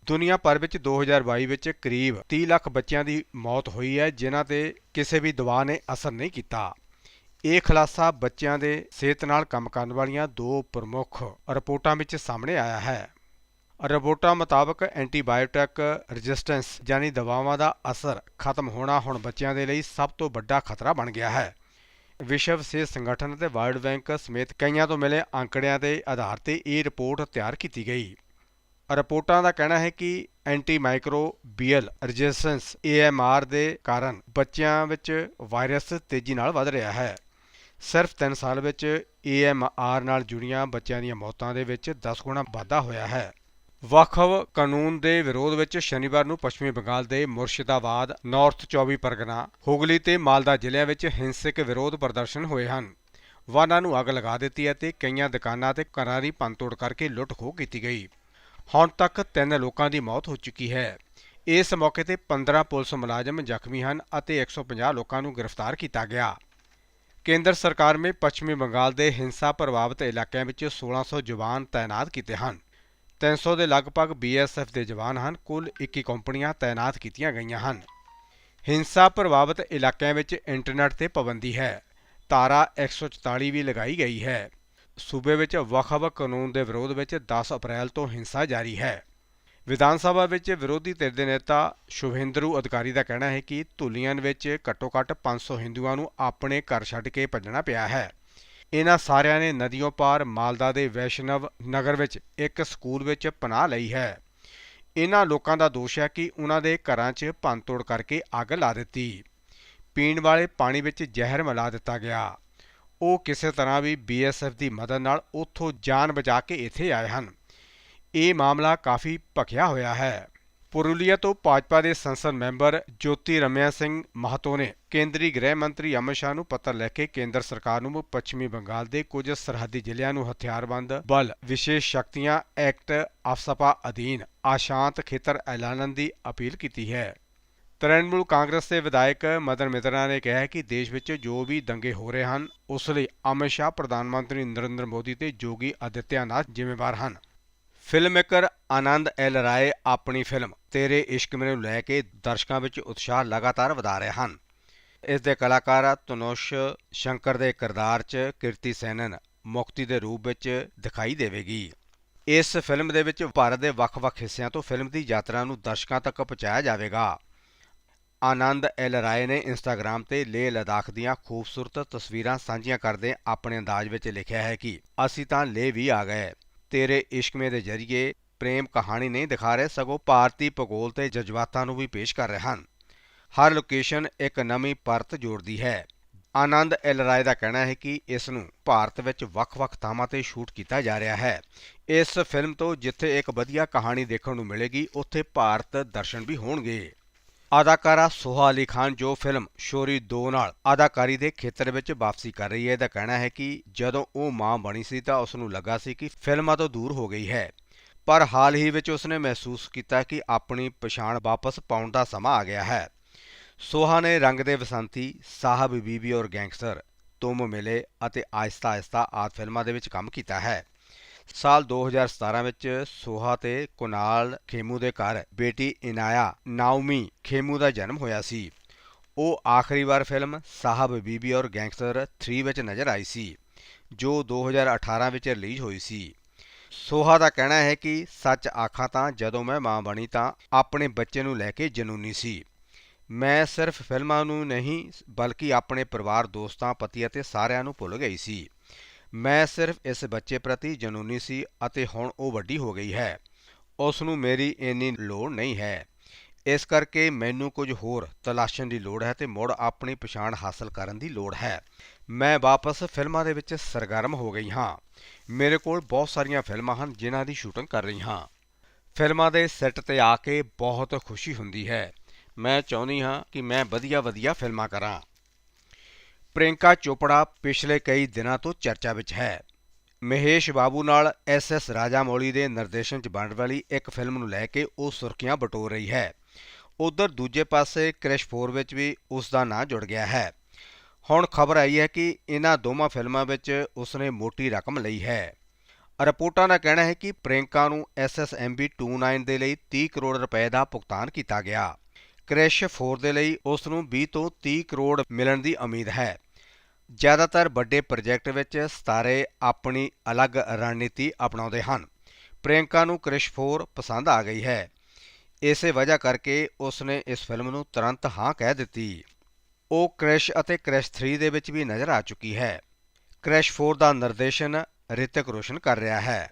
[SPEAKER 1] ਦੁਨੀਆ ਭਰ ਵਿੱਚ 2022 ਵਿੱਚ ਕਰੀਬ 30 ਲੱਖ ਬੱਚਿਆਂ ਦੀ ਮੌਤ ਹੋਈ ਹੈ, ਜਿਨ੍ਹਾਂ ਤੇ ਕਿਸੇ ਵੀ ਦਵਾ ਨੇ ਅਸਰ ਨਹੀਂ ਕੀਤਾ। ਇਹ ਖੁਲਾਸਾ ਬੱਚਿਆਂ ਦੇ ਸਿਹਤ ਨਾਲ ਕੰਮ ਕਰਨ ਵਾਲੀਆਂ ਦੋ ਪ੍ਰਮੁੱਖ ਰਿਪੋਰਟਾਂ ਵਿੱਚ ਸਾਹਮਣੇ ਆਇਆ ਹੈ। ਰਿਪੋਰਟਾਂ ਮੁਤਾਬਕ ਐਂਟੀਬਾਇਓਟਿਕ ਰੈਜ਼ਿਸਟੈਂਸ ਯਾਨੀ ਦਵਾਵਾਂ ਦਾ ਅਸਰ ਖਤਮ ਹੋਣਾ ਹੁਣ ਬੱਚਿਆਂ ਦੇ ਲਈ ਸਭ ਤੋਂ ਵੱਡਾ ਖਤਰਾ ਬਣ ਗਿਆ ਹੈ। ਵਿਸ਼ਵ ਸਿਹਤ ਸੰਗਠਨ ਅਤੇ ਵਰਲਡ ਬੈਂਕ ਸਮੇਤ ਕਈਆਂ ਤੋਂ ਮਿਲੇ ਅੰਕੜਿਆਂ ਦੇ ਆਧਾਰ ਤੇ ਇਹ ਰਿਪੋਰਟ ਤਿਆਰ ਕੀਤੀ ਗਈ। ਰਿਪੋਰਟਾਂ ਦਾ ਕਹਿਣਾ ਹੈ ਕਿ ਐਂਟੀਮਾਈਕਰੋਬੀਅਲ ਰੈਜ਼ਿਸਟੈਂਸ AMR ਦੇ ਕਾਰਨ ਬੱਚਿਆਂ ਵਿੱਚ ਵਾਇਰਸ ਤੇਜ਼ੀ ਨਾਲ ਵੱਧ ਰਿਹਾ ਹੈ। ਸਿਰਫ 3 ਸਾਲ ਵਿੱਚ AMR ਨਾਲ ਜੁੜੀਆਂ ਬੱਚਿਆਂ ਦੀਆਂ ਮੌਤਾਂ ਦੇ ਵਿੱਚ 10 ਗੁਣਾ ਵਾਧਾ ਹੋਇਆ ਹੈ। ਵਕਫ ਕਾਨੂੰਨ ਦੇ ਵਿਰੋਧ ਵਿੱਚ ਸ਼ਨੀਵਾਰ ਨੂੰ ਪੱਛਮੀ ਬੰਗਾਲ ਦੇ ਮੁਰਸ਼ਿਦਾਬਾਦ ਨਾਰਥ 24 ਪਰਗਨਾ, ਹੁਗਲੀ ਤੇ ਮਾਲਦਾ ਜ਼ਿਲ੍ਹਿਆਂ ਵਿੱਚ ਹਿੰਸਕ ਵਿਰੋਧ ਪ੍ਰਦਰਸ਼ਨ ਹੋਏ ਹਨ। ਵਾਹਨਾਂ ਨੂੰ ਅੱਗ ਲਗਾ ਦਿੱਤੀ ਅਤੇ ਕਈਆਂ ਦੁਕਾਨਾਂ ਤੇ ਘਰਾਂ ਦੀ ਭੰਨਤੋੜ ਕਰਕੇ ਲੁੱਟ ਖੋਹ ਕੀਤੀ ਗਈ। ਹੁਣ ਤੱਕ ਤਿੰਨ ਲੋਕਾਂ ਦੀ ਮੌਤ ਹੋ ਚੁੱਕੀ ਹੈ। ਇਸ ਮੌਕੇ ਤੇ 15 ਪੁਲਿਸ ਮੁਲਾਜ਼ਮ ਜ਼ਖਮੀ ਹਨ ਅਤੇ 150 ਲੋਕਾਂ ਨੂੰ ਗ੍ਰਿਫਤਾਰ ਕੀਤਾ ਗਿਆ। ਕੇਂਦਰ ਸਰਕਾਰ ਨੇ ਪੱਛਮੀ ਬੰਗਾਲ ਦੇ ਹਿੰਸਾ ਪ੍ਰਭਾਵਿਤ ਇਲਾਕਿਆਂ ਵਿੱਚ 1600 ਜਵਾਨ ਤਾਇਨਾਤ ਕੀਤੇ ਹਨ। 300 ਦੇ ਲਗਭਗ ਬੀਐਸਐਫ ਦੇ ਜਵਾਨ ਹਨ। ਕੁੱਲ 21 ਕੰਪਨੀਆਂ ਤਾਇਨਾਤ ਕੀਤੀਆਂ ਗਈਆਂ ਹਨ। ਹਿੰਸਾ ਪ੍ਰਭਾਵਿਤ ਇਲਾਕਿਆਂ ਵਿੱਚ ਇੰਟਰਨੈਟ ਤੇ ਪਾਬੰਦੀ ਹੈ। ਧਾਰਾ 144 ਵੀ ਲਗਾਈ ਗਈ ਹੈ। ਸੂਬੇ ਵਿੱਚ ਵੱਖ ਵੱਖ ਕਾਨੂੰਨ ਦੇ ਵਿਰੋਧ ਵਿੱਚ 10 ਅਪ੍ਰੈਲ ਤੋਂ ਹਿੰਸਾ ਜਾਰੀ ਹੈ। ਵਿਧਾਨ ਸਭਾ ਵਿੱਚ ਵਿਰੋਧੀ ਧਿਰ ਦੇ ਨੇਤਾ ਸ਼ੁਭਿੰਦਰੂ ਅਧਿਕਾਰੀ ਦਾ ਕਹਿਣਾ ਹੈ ਕਿ ਧੁਲੀਅਨ ਵਿੱਚ ਘੱਟੋ-ਘੱਟ 500 ਹਿੰਦੂਆਂ ਨੂੰ ਆਪਣੇ ਘਰ ਛੱਡ ਕੇ ਭੱਜਣਾ ਪਿਆ ਹੈ। ਇਹਨਾਂ ਸਾਰਿਆਂ ਨੇ ਨਦੀਆਂ ਪਾਰ ਮਾਲਦਾ ਦੇ ਵੈਸ਼ਨਵ ਨਗਰ ਵਿੱਚ ਇੱਕ ਸਕੂਲ ਵਿੱਚ ਪਨਾਹ ਲਈ ਹੈ। ਇਹਨਾਂ ਲੋਕਾਂ ਦਾ ਦੋਸ਼ ਹੈ ਕਿ ਉਹਨਾਂ ਦੇ ਘਰਾਂ 'ਚ ਭੰਨਤੋੜ ਕਰਕੇ ਅੱਗ ਲਾ ਦਿੱਤੀ। ਪੀਣ ਵਾਲੇ ਪਾਣੀ ਵਿੱਚ ਜ਼ਹਿਰ ਮਿਲਾ ਦਿੱਤਾ ਗਿਆ। ਉਹ ਕਿਸੇ ਤਰ੍ਹਾਂ ਵੀ ਬੀਐਸਐਫ ਦੀ ਮਦਦ ਨਾਲ ਉੱਥੋਂ ਜਾਨ ਬਚਾ ਕੇ ਇੱਥੇ ਆਏ ਹਨ। ਇਹ ਮਾਮਲਾ ਕਾਫੀ ਭਖਿਆ ਹੋਇਆ ਹੈ। ਪੁਰੂਲੀਆ ਤੋਂ ਭਾਜਪਾ ਦੇ ਸੰਸਦ ਮੈਂਬਰ ਜੋਤੀ ਰਮਿਆ ਸਿੰਘ ਮਹਤੋ ਨੇ ਕੇਂਦਰੀ ਗ੍ਰਹਿ ਮੰਤਰੀ ਅਮਿਤ ਸ਼ਾਹ ਨੂੰ ਪੱਤਰ ਲਿਖ ਕੇ ਕੇਂਦਰ ਸਰਕਾਰ ਨੂੰ ਪੱਛਮੀ ਬੰਗਾਲ ਦੇ ਕੁਝ ਸਰਹੱਦੀ ਜ਼ਿਲ੍ਹਿਆਂ ਨੂੰ ਹਥਿਆਰਬੰਦ ਬਲ ਵਿਸ਼ੇਸ਼ ਸ਼ਕਤੀਆਂ ਐਕਟ ਅਫਸਪਾ ਅਧੀਨ ਆਸ਼ਾਂਤ ਖੇਤਰ ਐਲਾਨਣ ਦੀ ਅਪੀਲ ਕੀਤੀ ਹੈ। ਤ੍ਰਿਣਮੂਲ ਕਾਂਗਰਸ ਦੇ ਵਿਧਾਇਕ ਮਦਨ ਮਿਤਰਾ ਨੇ ਕਿਹਾ ਹੈ ਕਿ ਦੇਸ਼ ਵਿੱਚ ਜੋ ਵੀ ਦੰਗੇ ਹੋ ਰਹੇ ਹਨ, ਉਸ ਲਈ ਅਮਿਤ ਸ਼ਾਹ ਪ੍ਰਧਾਨ ਮੰਤਰੀ ਨਰਿੰਦਰ ਮੋਦੀ ਤੇ ਜੋਗੀ ਆਦਿੱਤਿਆਨਾਥ ਜ਼ਿੰਮੇਵਾਰ ਹਨ। Film maker Anand L Rai ਆਪਣੀ ਫਿਲਮ ਤੇਰੇ ਇਸ਼ਕ ਮੇਰੇ ਨੂੰ ਲੈ ਕੇ ਦਰਸ਼ਕਾਂ ਵਿੱਚ ਉਤਸ਼ਾਹ ਲਗਾਤਾਰ ਵਧਾ ਰਹੇ ਹਨ। ਇਸ ਦੇ ਕਲਾਕਾਰ ਤਨੁਸ਼ ਸ਼ੰਕਰ ਦੇ ਕਿਰਦਾਰ 'ਚ ਕਿਰਤੀ ਸੈਨਨ ਮੁਕਤੀ ਦੇ ਰੂਪ ਵਿੱਚ ਦਿਖਾਈ ਦੇਵੇਗੀ। ਇਸ ਫਿਲਮ ਦੇ ਵਿੱਚ ਭਾਰਤ ਦੇ ਵੱਖ-ਵੱਖ ਹਿੱਸਿਆਂ ਤੋਂ ਫਿਲਮ ਦੀ ਯਾਤਰਾ ਨੂੰ ਦਰਸ਼ਕਾਂ ਤੱਕ ਪਹੁੰਚਾਇਆ ਜਾਵੇਗਾ। ਆਨੰਦ ਐਲ ਰਾਏ ਨੇ ਇੰਸਟਾਗ੍ਰam ਤੇ ਲੇਹ ਲਦਾਖ ਦੀਆਂ ਖੂਬਸੂਰਤ ਤਸਵੀਰਾਂ ਸਾਂਝੀਆਂ ਕਰਦੇ ਆਪਣੇ ਅੰਦਾਜ਼ ਵਿੱਚ ਲਿਖਿਆ ਹੈ ਕਿ ਅਸੀਂ ਤਾਂ ਲੇਹ ਵੀ ਆ ਗਏ। ਤੇਰੇ ਇਸ਼ਕਮੇ ਦੇ ਜ਼ਰੀਏ ਪ੍ਰੇਮ ਕਹਾਣੀ ਨਹੀਂ ਦਿਖਾ ਰਹੇ, ਸਗੋਂ ਭਾਰਤੀ ਭੂਗੋਲ ਤੇ ਜਜ਼ਬਾਤਾਂ ਨੂੰ ਵੀ ਪੇਸ਼ ਕਰ ਰਹੇ ਹਨ। ਹਰ ਲੋਕੇਸ਼ਨ ਇੱਕ ਨਵੀਂ ਪਰਤ ਜੋੜਦੀ ਹੈ। ਆਨੰਦ ਐਲ ਰਾਏ ਦਾ ਕਹਿਣਾ ਹੈ ਕਿ ਇਸ ਨੂੰ ਭਾਰਤ ਵਿੱਚ ਵੱਖ-ਵੱਖ ਥਾਵਾਂ ਤੇ ਸ਼ੂਟ ਕੀਤਾ ਜਾ ਰਿਹਾ ਹੈ। ਇਸ ਫਿਲਮ ਤੋਂ ਜਿੱਥੇ ਇੱਕ ਵਧੀਆ ਕਹਾਣੀ ਦੇਖਣ ਨੂੰ ਮਿਲੇਗੀ, ਉੱਥੇ ਭਾਰਤ ਦਰਸ਼ਨ ਵੀ ਹੋਣਗੇ। ਅਦਾਕਾਰਾ ਸੋਹਾ ਅਲੀ ਖਾਨ ਜੋ ਫਿਲਮ ਸ਼ੋਰੀ 2 ਨਾਲ ਅਦਾਕਾਰੀ ਦੇ ਖੇਤਰ ਵਿੱਚ ਵਾਪਸੀ ਕਰ ਰਹੀ ਹੈ ਦਾ ਕਹਿਣਾ ਹੈ ਕਿ ਜਦੋਂ ਉਹ ਮਾਂ ਬਣੀ ਸੀ ਤਾਂ ਉਸ ਨੂੰ ਲੱਗਾ ਸੀ ਕਿ ਫਿਲਮਾਂ ਤੋਂ ਦੂਰ ਹੋ ਗਈ ਹੈ। ਪਰ ਹਾਲ ਹੀ ਵਿੱਚ ਉਸਨੇ ਮਹਿਸੂਸ ਕੀਤਾ ਕਿ ਆਪਣੀ ਪਛਾਣ ਵਾਪਸ ਪਾਉਣ ਦਾ ਸਮਾਂ ਆ ਗਿਆ ਹੈ। ਸੋਹਾ ਨੇ ਰੰਗ ਦੇ ਵਸੰਤੀ, ਸਾਹਿਬ ਬੀਬੀ ਔਰ ਗੈਂਗਸਟਰ ਤੁਮ ਮਿਲੇ ਅਤੇ ਆਇਸਤਾ ਆਹਿਸਤਾ ਆਦ ਫਿਲਮਾਂ ਦੇ ਵਿੱਚ ਕੰਮ ਕੀਤਾ ਹੈ। ਸਾਲ 2017 ਵਿੱਚ ਸੋਹਾ ਤੇ ਕੁਨਾਲ ਖੇਮੂ ਦੇ ਘਰ ਬੇਟੀ ਇਨਾਇਆ ਨਾਉਮੀ ਖੇਮੂ ਦਾ ਜਨਮ ਹੋਇਆ ਸੀ। ਉਹ ਆਖਰੀ ਵਾਰ ਫਿਲਮ ਸਾਹਿਬ ਬੀਬੀ ਔਰ ਗੈਂਗਸਟਰ 3 ਵਿੱਚ ਨਜ਼ਰ ਆਈ ਸੀ, ਜੋ 2018 ਵਿੱਚ ਰਿਲੀਜ਼ ਹੋਈ ਸੀ। ਸੋਹਾ ਦਾ ਕਹਿਣਾ ਹੈ ਕਿ ਸੱਚ ਆਖਾਂ ਤਾਂ ਜਦੋਂ ਮੈਂ ਮਾਂ ਬਣੀ ਤਾਂ ਆਪਣੇ ਬੱਚੇ ਨੂੰ ਲੈ ਕੇ ਜਨੂਨੀ ਸੀ। ਮੈਂ ਸਿਰਫ ਫਿਲਮਾਂ ਨੂੰ ਨਹੀਂ, ਬਲਕਿ ਆਪਣੇ ਪਰਿਵਾਰ, ਦੋਸਤਾਂ, ਪਤੀ ਅਤੇ ਸਾਰਿਆਂ ਨੂੰ ਭੁੱਲ ਗਈ ਸੀ। ਮੈਂ ਸਿਰਫ ਇਸ ਬੱਚੇ ਪ੍ਰਤੀ ਜਨੂਨੀ ਸੀ ਅਤੇ ਹੁਣ ਉਹ ਵੱਡੀ ਹੋ ਗਈ ਹੈ। ਉਸ ਨੂੰ ਮੇਰੀ ਇੰਨੀ ਲੋੜ ਨਹੀਂ ਹੈ। ਇਸ ਕਰਕੇ ਮੈਨੂੰ ਕੁਝ ਹੋਰ ਤਲਾਸ਼ਣ ਦੀ ਲੋੜ ਹੈ ਤੇ ਮੁੜ ਆਪਣੀ ਪਛਾਣ ਹਾਸਲ ਕਰਨ ਦੀ ਲੋੜ ਹੈ। ਮੈਂ ਵਾਪਸ ਫਿਲਮਾਂ ਦੇ ਵਿੱਚ ਸਰਗਰਮ ਹੋ ਗਈ ਹਾਂ। ਮੇਰੇ ਕੋਲ ਬਹੁਤ ਸਾਰੀਆਂ ਫਿਲਮਾਂ ਹਨ ਜਿਨ੍ਹਾਂ ਦੀ ਸ਼ੂਟਿੰਗ ਕਰ ਰਹੀ ਹਾਂ। ਫਿਲਮਾਂ ਦੇ ਸੈੱਟ ਤੇ ਆ ਕੇ ਬਹੁਤ ਖੁਸ਼ੀ ਹੁੰਦੀ ਹੈ। ਮੈਂ ਚਾਹੁੰਦੀ ਹਾਂ ਕਿ ਮੈਂ ਵਧੀਆ-ਵਧੀਆ ਫਿਲਮਾਂ ਕਰਾਂ। ਪ੍ਰਿੰਕਾ ਚੋਪੜਾ ਪਿਛਲੇ ਕਈ ਦਿਨਾਂ ਤੋਂ ਚਰਚਾ ਵਿੱਚ ਹੈ। ਮਹੇਸ਼ ਬਾਬੂ ਨਾਲ ਐਸ ਐਸ ਰਾਜਾਮੌਲੀ ਦੇ ਨਿਰਦੇਸ਼ਨ 'ਚ ਬਣਨ ਵਾਲੀ ਇੱਕ ਫਿਲਮ ਨੂੰ ਲੈ ਕੇ ਉਹ ਸੁਰਖੀਆਂ ਬਟੋਰ ਰਹੀ ਹੈ। ਉਧਰ ਦੂਜੇ ਪਾਸੇ ਕ੍ਰਿਸ਼ 4 ਵਿੱਚ ਵੀ ਉਸ ਦਾ ਨਾਂ ਜੁੜ ਗਿਆ ਹੈ। ਹੁਣ ਖਬਰ ਆਈ ਹੈ ਕਿ ਇਹਨਾਂ ਦੋਵਾਂ ਫਿਲਮਾਂ ਵਿੱਚ ਉਸਨੇ ਮੋਟੀ ਰਕਮ ਲਈ ਹੈ। ਰਿਪੋਰਟਾਂ ਦਾ ਕਹਿਣਾ ਹੈ ਕਿ ਪ੍ਰਿੰਕਾ ਨੂੰ SSMB 29 ਦੇ ਲਈ 30 ਕਰੋੜ ਰੁਪਏ ਦਾ ਭੁਗਤਾਨ ਕੀਤਾ ਗਿਆ। ਕ੍ਰਿਸ਼ 4 ਦੇ ਲਈ ਉਸ ਨੂੰ 20 ਤੋਂ 30 ਕਰੋੜ ਮਿਲਣ ਦੀ ਉਮੀਦ ਹੈ। ਜ਼ਿਆਦਾਤਰ ਵੱਡੇ ਪ੍ਰੋਜੈਕਟ ਵਿੱਚ ਸਤਾਰੇ ਆਪਣੀ ਅਲੱਗ ਰਣਨੀਤੀ ਅਪਣਾਉਂਦੇ ਹਨ। ਪ੍ਰਿਯੰਕਾ ਨੂੰ ਕ੍ਰਿਸ਼ 4 ਪਸੰਦ ਆ ਗਈ ਹੈ। ਇਸੇ ਵਜ੍ਹਾ ਕਰਕੇ ਉਸ ਨੇ ਇਸ ਫਿਲਮ ਨੂੰ ਤੁਰੰਤ ਹਾਂ ਕਹਿ ਦਿੱਤੀ। ਉਹ ਕ੍ਰਿਸ਼ ਅਤੇ ਕ੍ਰਿਸ਼ 3 ਦੇ ਵਿੱਚ ਵੀ ਨਜ਼ਰ ਆ ਚੁੱਕੀ ਹੈ। ਕ੍ਰਿਸ਼ 4 ਦਾ ਨਿਰਦੇਸ਼ਨ ਰਿਤਿਕ ਰੋਸ਼ਨ ਕਰ ਰਿਹਾ ਹੈ।